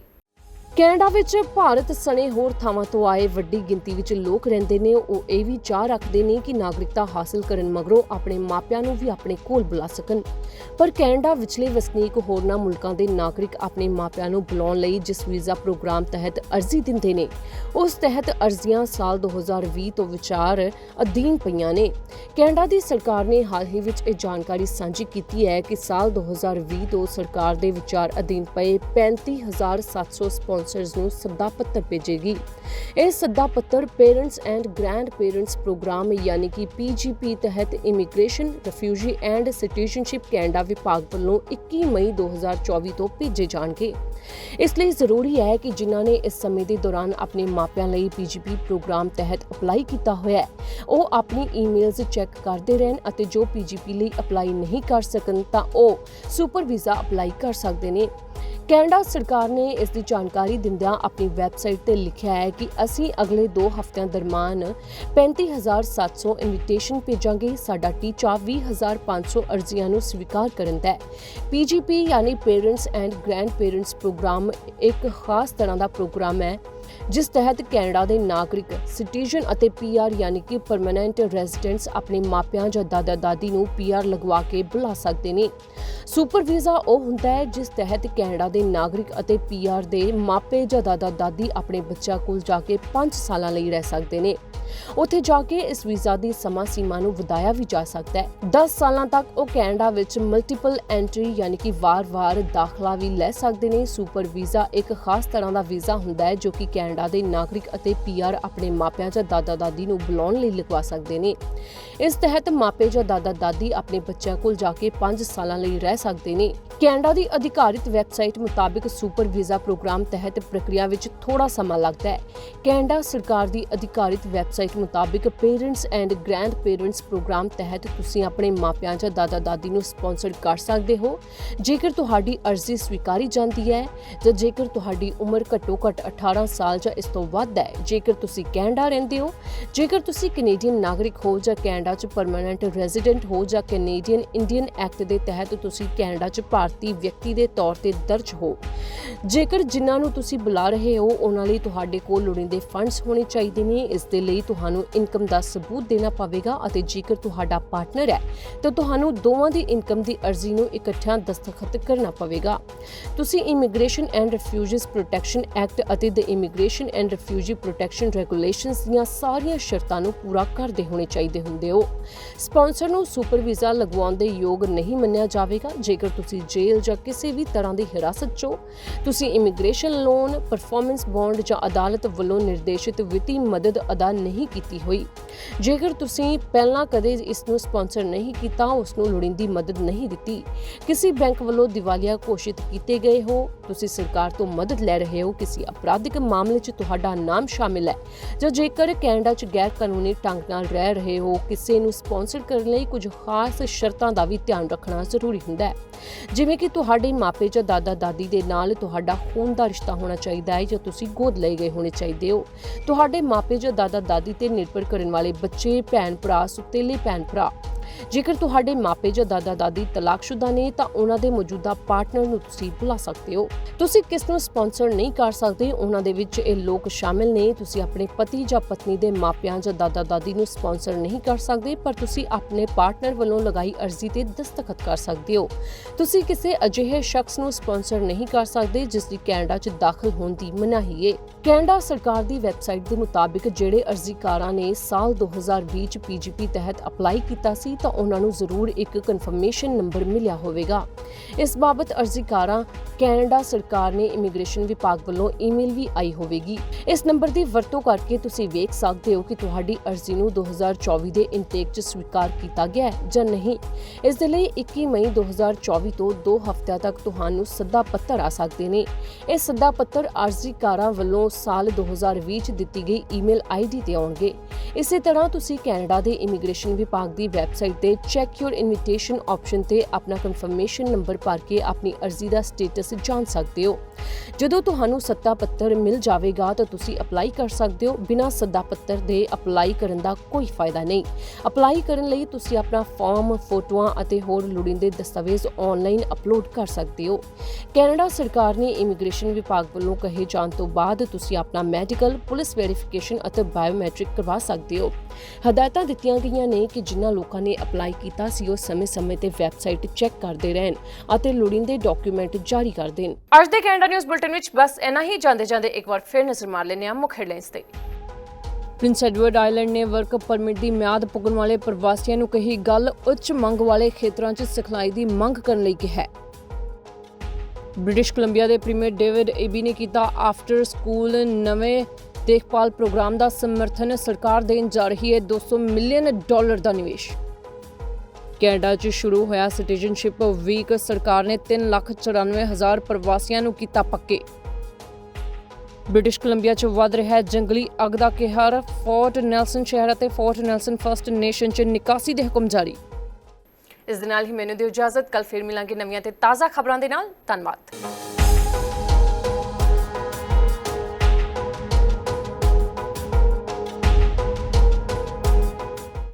ਕੈਨੇਡਾ ਵਿੱਚ ਭਾਰਤ ਸਣੇ ਹੋਰ ਥਾਵਾਂ ਤੋਂ ਆਏ ਵੱਡੀ ਗਿਣਤੀ ਵਿੱਚ ਲੋਕ ਰਹਿੰਦੇ ਨੇ। ਉਹ ਇਹ ਵੀ ਚਾਹ ਰੱਖਦੇ ਨੇ ਕਿ ਨਾਗਰਿਕਤਾ ਹਾਸਲ ਕਰਨ ਮਗਰੋਂ ਆਪਣੇ ਮਾਪਿਆਂ ਨੂੰ ਵੀ ਆਪਣੇ ਕੋਲ ਬੁਲਾ ਸਕਣ। ਪਰ ਕੈਨੇਡਾ ਵਿਚਲੇ ਵਸਨੀਕ ਹੋਰਨਾਂ ਮੁਲਕਾਂ ਦੇ ਨਾਗਰਿਕ ਆਪਣੇ ਮਾਪਿਆਂ ਨੂੰ ਬੁਲਾਉਣ ਲਈ ਜਿਸ ਵੀਜ਼ਾ ਪ੍ਰੋਗਰਾਮ ਤਹਿਤ ਅਰਜ਼ੀ ਦਿੰਦੇ ਨੇ, ਉਸ ਤਹਿਤ ਅਰਜ਼ੀਆਂ ਸਾਲ 2020 ਤੋਂ ਵਿਚਾਰ ਅਧੀਨ ਪਈਆਂ ਨੇ। ਕੈਨੇਡਾ ਦੀ ਸਰਕਾਰ ਨੇ ਹਾਲ ਹੀ ਵਿੱਚ ਇਹ ਜਾਣਕਾਰੀ ਸਾਂਝੀ ਕੀਤੀ ਹੈ ਕਿ ਸਾਲ 2020 ਤੋਂ ਸਰਕਾਰ ਦੇ ਵਿਚਾਰ ਅਧੀਨ ਪਏ 35700 ਸਪਾਂਸਰਸ ਨੂੰ ਸੱਦਾ ਪੱਤਰ ਭੇਜੇਗੀ। ਇਹ ਸੱਦਾ ਪੱਤਰ parents and grandparents program ਯਾਨੀ ਕਿ ਪੀਜੀਪੀ ਤਹਿਤ immigration refugee and citizenship Canada ਵਿਭਾਗ ਵੱਲੋਂ 21 ਮਈ 2024 ਤੋਂ ਭੇਜੇ ਜਾਣਗੇ। ਇਸ ਲਈ ਜ਼ਰੂਰੀ ਹੈ ਕਿ ਜਿਨ੍ਹਾਂ ਨੇ ਇਸ ਸਮੇਂ ਦੇ ਦੌਰਾਨ ਆਪਣੇ ਮਾਪਿਆਂ ਲਈ ਪੀਜੀਪੀ ਪ੍ਰੋਗਰਾਮ ਤਹਿਤ ਅਪਲਾਈ ਕੀਤਾ ਹੋਇਆ ਹੈ, ਉਹ ਆਪਣੀ ਈਮੇਲਸ ਚੈੱਕ ਕਰਦੇ ਰਹਿਣ ਅਤੇ ਜੋ ਪੀਜੀਪੀ ਲਈ ਅਪਲਾਈ ਨਹੀਂ ਕਰ ਸਕਣ ਤਾਂ ਉਹ ਸੁਪਰ ਵੀਜ਼ਾ ਅਪਲਾਈ ਕਰ ਸਕਦੇ ਨੇ। ਕੈਨੇਡਾ ਸਰਕਾਰ ਨੇ ਇਸ ਦੀ ਜਾਣਕਾਰੀ ਦਿੰਦਿਆਂ ਆਪਣੀ ਵੈਬਸਾਈਟ ਤੇ ਲਿਖਿਆ ਹੈ ਕਿ ਅਸੀਂ ਅਗਲੇ 2 ਹਫ਼ਤਿਆਂ ਦਰਮਿਆਨ 35700 ਇਨਵੀਟੇਸ਼ਨ ਭੇਜਾਂਗੇ। ਸਾਡਾ ਟੀਚਾ 20500 ਅਰਜ਼ੀਆਂ ਨੂੰ ਸਵੀਕਾਰ ਕਰਨ ਦਾ ਹੈ। ਪੀਜੀਪੀ ਯਾਨੀ parents and grandparents program ਇੱਕ ਖਾਸ ਤਰ੍ਹਾਂ ਦਾ ਪ੍ਰੋਗਰਾਮ ਹੈ। ਜਿਸ ਤਹਿਤ ਕੈਨੇਡਾ ਦੇ ਨਾਗਰਿਕ, ਸਿਟੀਜ਼ਨ ਅਤੇ ਪੀਆਰ ਯਾਨੀ ਕਿ ਪਰਮਨੈਂਟ ਰੈਜ਼ੀਡੈਂਟਸ ਆਪਣੇ ਮਾਪਿਆਂ ਜਾਂ ਦਾਦਾ ਦਾਦੀ ਨੂੰ ਪੀਆਰ ਲਗਵਾ ਕੇ ਬੁਲਾ ਸਕਦੇ ਨੇ। ਸੁਪਰ ਵੀਜ਼ਾ ਉਹ ਹੁੰਦਾ ਹੈ ਜਿਸ ਤਹਿਤ ਕੈਨੇਡਾ ਦੇ ਨਾਗਰਿਕ ਅਤੇ ਪੀਆਰ ਦੇ ਮਾਪੇ ਜਾਂ ਦਾਦਾ ਦਾਦੀ ਆਪਣੇ ਬੱਚਾ ਕੋਲ ਜਾ ਕੇ 5 ਸਾਲਾਂ ਲਈ ਰਹਿ ਸਕਦੇ ਨੇ। ਉੱਥੇ ਜਾ ਕੇ ਇਸ ਵੀਜ਼ਾ ਦੀ ਸਮਾਂ ਸੀਮਾ ਨੂੰ ਵਧਾਇਆ ਵੀ ਜਾ ਸਕਦਾ ਹੈ। 10 ਸਾਲਾਂ ਤੱਕ ਉਹ ਕੈਨੇਡਾ ਵਿੱਚ ਮਲਟੀਪਲ ਐਂਟਰੀ ਯਾਨੀ ਕਿ ਵਾਰ-ਵਾਰ ਦਾਖਲਾ ਵੀ ਲੈ ਸਕਦੇ ਨੇ। ਸੁਪਰ ਵੀਜ਼ਾ ਇੱਕ ਖਾਸ ਤਰ੍ਹਾਂ ਦਾ ਵੀਜ਼ਾ ਹੁੰਦਾ ਹੈ ਜੋ ਕਿ ਕੈਨੇਡਾ ਦੇ ਨਾਗਰਿਕ ਅਤੇ ਪੀਆਰ ਆਪਣੇ ਮਾਪਿਆਂ ਜਾਂ ਦਾਦਾ ਦਾਦੀ ਨੂੰ ਬੁਲਾਉਣ ਲਈ ਲਗਵਾ ਸਕਦੇ ਨੇ। ਇਸ ਤਹਿਤ ਮਾਪੇ ਜਾਂ ਦਾਦਾ ਦਾਦੀ ਆਪਣੇ ਬੱਚਿਆਂ ਕੋਲ ਜਾ ਕੇ 5 ਸਾਲਾਂ ਲਈ ਰਹਿ ਸਕਦੇ ਨੇ। ਕੈਨੇਡਾ ਦੀ ਅਧਿਕਾਰਿਤ ਵੈਬਸਾਈਟ ਮੁਤਾਬਿਕ ਸੁਪਰ ਵੀਜ਼ਾ ਪ੍ਰੋਗਰਾਮ ਤਹਿਤ ਪ੍ਰਕਿਰਿਆ ਵਿੱਚ ਥੋੜਾ ਸਮਾਂ ਲੱਗਦਾ ਹੈ। ਕੈਨੇਡਾ ਸਰਕਾਰ ਦੀ ਅਧਿਕਾਰਿਤ ਵੈਬਸਾਈਟ ਮੁਤਾਬਿਕ parents and grandparents program ਤਹਿਤ ਤੁਸੀਂ ਆਪਣੇ ਮਾਪਿਆਂ ਜਾਂ ਦਾਦਾ ਦਾਦੀ ਨੂੰ ਸਪਾਂਸਰ ਕਰ ਸਕਦੇ ਹੋ। ਜੇਕਰ ਤੁਹਾਡੀ ਅਰਜ਼ੀ ਸਵੀਕਾਰੀ ਜਾਂਦੀ ਹੈ ਜਾਂ ਜੇਕਰ ਤੁਹਾਡੀ ਉਮਰ ਘੱਟੋ ਘੱਟ 18 ਸਾਲ ਜਾਂ ਇਸ ਤੋਂ ਵੱਧ ਹੈ, ਜੇਕਰ ਤੁਸੀਂ ਕੈਨੇਡਾ ਰਹਿੰਦੇ ਹੋ, ਜੇਕਰ ਤੁਸੀਂ ਕੈਨੇਡੀਅਨ ਨਾਗਰਿਕ ਹੋ ਜਾਂ ਕੈਨੇਡਾ 'ਚ ਪਰਮਨੈਂਟ ਰੈਜ਼ੀਡੈਂਟ ਹੋ ਜਾਂ ਕੈਨੇਡੀਅਨ ਇੰਡੀਅਨ ਐਕਟ ਦੇ ਤਹਿਤ ਤੁਸੀਂ ਕੈਨੇਡਾ 'ਚ ਭਾਰਤੀ ਵਿਅਕਤੀ ਦੇ ਤੌਰ ਤੇ ਦਰਜ ਹੋ। ਜੇਕਰ ਜਿਨ੍ਹਾਂ ਨੂੰ ਤੁਸੀਂ ਬੁਲਾ ਰਹੇ ਹੋ, ਉਹਨਾਂ ਲਈ ਤੁਹਾਡੇ ਕੋਲ ਲੋੜੀਂਦੇ ਫੰਡਸ ਹੋਣੇ ਚਾਹੀਦੇ ਨੇ। ਇਸ ਦੇ ਲਈ ਤੁਹਾਨੂੰ ਇਨਕਮ ਦਾ ਸਬੂਤ ਦੇਣਾ ਪਵੇਗਾ ਅਤੇ ਜੇਕਰ ਤੁਹਾਡਾ ਪਾਰਟਨਰ ਹੈ, ਤਾਂ ਤੁਹਾਨੂੰ ਦੋਵਾਂ ਦੀ ਇਨਕਮ ਦੀ ਅਰਜ਼ੀ ਨੂੰ ਇਕੱਠਿਆਂ ਦਸਤਖਤ ਕਰਨਾ ਪਵੇਗਾ। ਤੁਸੀਂ immigration and refugees protection act ਅਤੇ the immigration and refugee protection regulations ਦੀਆਂ ਸਾਰੀਆਂ ਸ਼ਰਤਾਂ ਨੂੰ ਪੂਰਾ ਕਰਦੇ ਹੋਣੇ ਚਾਹੀਦੇ ਹੁੰਦੇ ਹੋ। ਸਪਾਂਸਰ ਨੂੰ ਸੁਪਰ ਵੀਜ਼ਾ ਲਗਵਾਉਣ ਦੇ ਯੋਗ ਨਹੀਂ ਮੰਨਿਆ ਜਾਵੇਗਾ, ਜੇਕਰ ਤੁਸੀਂ ਜੇਲ੍ਹ ਜਾਂ ਕਿਸੇ ਵੀ ਤਰ੍ਹਾਂ ਦੀ ਹਿਰਾਸਤ 'ਚੋਂ ਤੁਸੀਂ ਇਮੀਗ੍ਰੇਸ਼ਨ ਲੋਨ ਪਰਫਾਰਮੈਂਸ ਬੌਂਡ ਜਾਂ ਅਦਾਲਤ ਵੱਲੋਂ ਨਿਰਦੇਸ਼ਿਤ ਵਿੱਤੀ ਮਦਦ ਅਦਾ ਨਹੀਂ ਕੀਤੀ ਹੋਈ। ਜੇਕਰ ਤੁਸੀਂ ਪਹਿਲਾਂ ਕਦੇ ਇਸ ਨੂੰ ਸਪਾਂਸਰ ਨਹੀਂ ਕੀਤਾ ਉਸ ਨੂੰ ਲੋੜੀਂਦੀ ਮਦਦ ਨਹੀਂ ਦਿੱਤੀ। ਕਿਸੇ ਬੈਂਕ ਵੱਲੋਂ ਦਿਵਾਲੀਆ ਘੋਸ਼ਿਤ ਕੀਤੇ ਗਏ ਹੋ, ਤੁਸੀਂ ਸਰਕਾਰ ਤੋਂ ਮਦਦ ਲੈ ਰਹੇ ਹੋ। ਕਿਸੇ ਅਪਰਾਧਿਕ ਮਾਮਲੇ 'ਚ ਤੁਹਾਡਾ ਨਾਮ ਸ਼ਾਮਿਲ ਹੈ। ਜਾਂ ਜੇਕਰ ਕੈਨੇਡਾ 'ਚ ਗੈਰ ਕਾਨੂੰਨੀ ਢੰਗ ਨਾਲ ਰਹਿ ਰਹੇ ਹੋ, ਕਿਸੇ ਨੂੰ ਸਪਾਂਸਰ ਕਰਨ ਲਈ ਕੁਝ ਖਾਸ ਸ਼ਰਤਾਂ ਦਾ ਵੀ ਧਿਆਨ ਰੱਖਣਾ ਜ਼ਰੂਰੀ ਹੁੰਦਾ ਹੈ। ਜਿਵੇਂ ਕਿ ਤੁਹਾਡੇ ਮਾਪੇ ਜਾਂ ਦਾਦਾ ਦਾਦੀ ਦੇ ਨਾਲ ਤੁਹਾਡਾ ਖੂਨ ਦਾ ਰਿਸ਼ਤਾ ਹੋਣਾ ਚਾਹੀਦਾ ਹੈ ਜਾਂ ਤੁਸੀਂ ਗੋਦ ਲਏ ਗਏ ਹੋਣੇ ਚਾਹੀਦੇ ਹੋ। ਤੁਹਾਡੇ ਮਾਪੇ ਜਾਂ ਦਾਦਾ ਦਾਦੀ ਤੇ ਨਿਰਭਰ ਕਰਨ ਵਾਲੇ ਬੱਚੇ ਭੈਣ ਭਰਾ ਸੁਤੇਲੇ ਭੈਣ ਭਰਾ ਜੇਕਰ ਤੁਹਾਡੇ ਮਾਪੇ ਜਾਂ ਦਾਦਾ ਦਾਦੀ ਤਲਾਕਸ਼ੁਦਾ ਨੇ ਤਾਂ ਉਹਨਾਂ ਦੇ ਮੌਜੂਦਾ ਪਾਰਟਨਰ ਨੂੰ ਤੁਸੀਂ ਬੁਲਾ ਸਕਦੇ ਹੋ। ਤੁਸੀਂ ਕਿਸ ਨੂੰ ਸਪਾਂਸਰ ਨਹੀਂ ਕਰ ਸਕਦੇ, ਉਹਨਾਂ ਦੇ ਵਿੱਚ ਇਹ ਲੋਕ ਸ਼ਾਮਿਲ ਨੇ। ਤੁਸੀਂ ਆਪਣੇ ਪਤੀ ਜਾਂ ਪਤਨੀ ਦੇ ਮਾਪਿਆਂ ਜਾਂ ਦਾਦਾ ਦਾਦੀ ਨੂੰ ਸਪਾਂਸਰ ਨਹੀਂ ਕਰ ਸਕਦੇ, ਪਰ ਤੁਸੀਂ ਆਪਣੇ ਪਾਰਟਨਰ ਵੱਲੋਂ ਲਗਾਈ ਅਰਜ਼ੀ ਤੇ ਦਸਤਖਤ ਕਰ ਸਕਦੇ ਹੋ। ਤੁਸੀਂ ਕਿਸੇ ਅਜਿਹੇ ਸ਼ਖਸ ਨੂੰ ਸਪਾਂਸਰ ਨਹੀਂ ਕਰ ਸਕਦੇ, ਜਿਸ ਦੀ ਕੈਨੇਡਾ 'ਚ ਦਾਖਲ ਹੋਣ ਦੀ ਮਨਾਹੀ ਹੈ ਕੈਨੇਡਾ ਸਰਕਾਰ ਦੀ ਵੈਬਸਾਈਟ ਦੇ ਮੁਤਾਬਿਕ ਜਿਹੜੇ ਅਰਜ਼ੀਕਾਰਾਂ ਨੇ ਸਾਲ 2020 ਚ ਪੀਜੀਪੀ ਤਹਿਤ ਅਪਲਾਈ ਕੀਤਾ ਸੀ ਤਾਂ ਉਹਨਾਂ ਨੂੰ ਜ਼ਰੂਰ ਇੱਕ ਕਨਫਰਮੇਸ਼ਨ ਨੰਬਰ ਮਿਲਿਆ ਹੋਵੇਗਾ। ਇਸ ਬਾਬਤ ਅਰਜ਼ੀਕਾਰਾਂ ਕੈਨੇਡਾ ਸਰਕਾਰ ਨੇ ਇਮੀਗ੍ਰੇਸ਼ਨ ਵਿਭਾਗ ਵੱਲੋਂ ਈਮੇਲ ਵੀ ਆਈ ਹੋਵੇਗੀ। ਇਸ ਨੰਬਰ ਦੀ ਵਰਤੋਂ ਕਰਕੇ ਤੁਸੀਂ ਵੇਖ ਸਕਦੇ ਹੋ ਕਿ ਤੁਹਾਡੀ ਅਰਜ਼ੀ ਨੂੰ 2024 ਦੇ ਇਨਟੇਕ 'ਚ ਸਵੀਕਾਰ ਕੀਤਾ ਗਿਆ ਹੈ ਜਾਂ ਨਹੀਂ। ਇਸ ਦੇ ਲਈ 21 ਮਈ 2024 ਤੋਂ 2 ਹਫ਼ਤਿਆਂ ਤੱਕ ਤੁਹਾਨੂੰ ਸੱਦਾ ਪੱਤਰ ਆ ਸਕਦੇ ਨੇ। ਇਹ ਸੱਦਾ ਪੱਤਰ ਅਰਜ਼ੀਕਾਰਾਂ ਵੱਲੋਂ ਸਾਲ 2020 ਚ ਦਿੱਤੀ ਗਈ ਈਮੇਲ ਆਈਡੀ ਤੇ ਆਉਣਗੇ। ਇਸੇ ਤਰ੍ਹਾਂ ਤੁਸੀਂ ਕੈਨੇਡਾ ਦੇ ਇਮੀਗ੍ਰੇਸ਼ਨ ਵਿਭਾਗ ਦੀ ਵੈਬਸਾਈਟ ਵੈਬਸਾਈਟ ਤੇ ਚੈੱਕ ਯੂਰ ਇਨਵੀਟੇਸ਼ਨ ਆਪਸ਼ਨ ਤੇ ਆਪਣਾ ਕਨਫਰਮੇਸ਼ਨ ਨੰਬਰ ਭਰ ਕੇ ਆਪਣੀ ਅਰਜ਼ੀ ਦਾ ਸਟੇਟਸ ਜਾਣ ਸਕਦੇ ਹੋ। ਜਦੋਂ ਤੁਹਾਨੂੰ ਸੱਤਾ ਪੱਤਰ ਮਿਲ ਜਾਵੇਗਾ ਤਾਂ ਤੁਸੀਂ ਅਪਲਾਈ ਕਰ ਸਕਦੇ ਹੋ। ਬਿਨਾਂ ਸੱਦਾ ਪੱਤਰ ਦੇ ਅਪਲਾਈ ਕਰਨ ਦਾ ਕੋਈ ਫਾਇਦਾ ਨਹੀਂ। ਅਪਲਾਈ ਕਰਨ ਲਈ ਤੁਸੀਂ ਆਪਣਾ ਫਾਰਮ ਫੋਟੋਆਂ ਅਤੇ ਹੋਰ ਲੋੜੀਂਦੇ ਦਸਤਾਵੇਜ਼ ਆਨਲਾਈਨ ਅਪਲੋਡ ਕਰ ਸਕਦੇ ਹੋ। ਕੈਨੇਡਾ ਸਰਕਾਰ ਨੇ ਇਮੀਗ੍ਰੇਸ਼ਨ ਵਿਭਾਗ ਵੱਲੋਂ ਕਹੇ ਜਾਣ ਤੋਂ ਬਾਅਦ ਤੁਸੀਂ ਆਪਣਾ ਮੈਡੀਕਲ ਪੁਲਿਸ ਵੈਰੀਫਿਕੇਸ਼ਨ ਅਤੇ ਬਾਇਓਮੈਟ੍ਰਿਕ ਕਰਵਾ ਸਕਦੇ ਹੋ। ਹਦਾਇਤਾਂ ਦਿੱਤੀਆਂ ਗਈਆਂ ਨੇ ਕਿ ਜਿਨ੍ਹਾਂ ਲੋਕਾਂ ਨੇ ਅਪਲਾਈ ਕੀਤਾ ਸੀ ਉਹ ਸਮੇਂ-ਸਮੇਂ ਤੇ ਵੈਬਸਾਈਟ ਚੈੱਕ ਕਰਦੇ ਰਹਿਣ ਅਤੇ ਲੋੜੀਂਦੇ ਡਾਕੂਮੈਂਟ ਜਾਰੀ ਕਰ ਦੇਣ। ਅੱਜ ਦੇ ਕੈਨੇਡਾ ਨਿਊਜ਼ ਬੁਲਟਨ ਵਿੱਚ ਬਸ ਇਨਾ ਹੀ। ਜਾਂਦੇ ਜਾਂਦੇ ਇੱਕ ਵਾਰ ਫਿਰ ਨਜ਼ਰ ਮਾਰ ਲੈਂਦੇ ਹਾਂ ਮੁੱਖ ਹੈਡਲਾਈਨਸ ਤੇ। ਪ੍ਰਿੰਸ ਐਡਵਰਡ ਆਈਲੈਂਡ ਨੇ ਵਰਕ ਪਰਮਿਟ ਦੀ ਮਿਆਦ ਪੁੱਗਣ ਵਾਲੇ ਪ੍ਰਵਾਸੀਆਂ ਨੂੰ ਕਹੀ ਗੱਲ ਉੱਚ ਮੰਗ ਵਾਲੇ ਖੇਤਰਾਂ 'ਚ ਸਿਖਲਾਈ ਦੀ ਮੰਗ ਕਰਨ ਲਈ ਕਿਹਾ। ਬ੍ਰਿਟਿਸ਼ ਕੋਲੰਬੀਆ ਦੇ ਪ੍ਰੀਮੀਅਰ ਡੇਵਿਡ ਏਬੀ ਨੇ ਕੀਤਾ ਆਫਟਰ ਸਕੂਲ ਨਵੇਂ ਦੇਖਭਾਲ ਪ੍ਰੋਗਰਾਮ ਦਾ ਸਮਰਥਨ। ਸਰਕਾਰ ਦੇਣ ਜਾ ਰਹੀ ਹੈ 200 ਮਿਲੀਅਨ ਡਾਲਰ ਦਾ ਨਿਵੇਸ਼। ਕੈਨੇਡਾ 'ਚ ਸ਼ੁਰੂ ਹੋਇਆ ਸਿਟੀਜ਼ਨਸ਼ਿਪ ਵੀਕ ਸਰਕਾਰ ਨੇ 3,94,000 ਪ੍ਰਵਾਸੀਆਂ ਨੂੰ ਕੀਤਾ ਪੱਕੇ। ਬ੍ਰਿਟਿਸ਼ ਕੋਲੰਬੀਆ 'ਚ ਵੱਧ ਰਿਹਾ ਹੈ ਜੰਗਲੀ ਅੱਗ ਦਾ ਕਹਿਰ ਫੋਰਟ ਨੈਲਸਨ ਸ਼ਹਿਰ ਅਤੇ ਫੋਰਟ ਨੈਲਸਨ ਫਰਸਟ ਨੇਸ਼ਨ 'ਚ ਨਿਕਾਸੀ ਦੇ ਹੁਕਮ ਜਾਰੀ। ਇਸ ਦੇ ਨਾਲ ਹੀ ਮੈਨੂੰ ਦਿਓ ਇਜਾਜ਼ਤ ਕੱਲ ਫਿਰ ਮਿਲਾਂਗੇ ਨਵੀਆਂ ਤੇ ਤਾਜ਼ਾ ਖਬਰਾਂ ਦੇ ਨਾਲ। ਧੰਨਵਾਦ।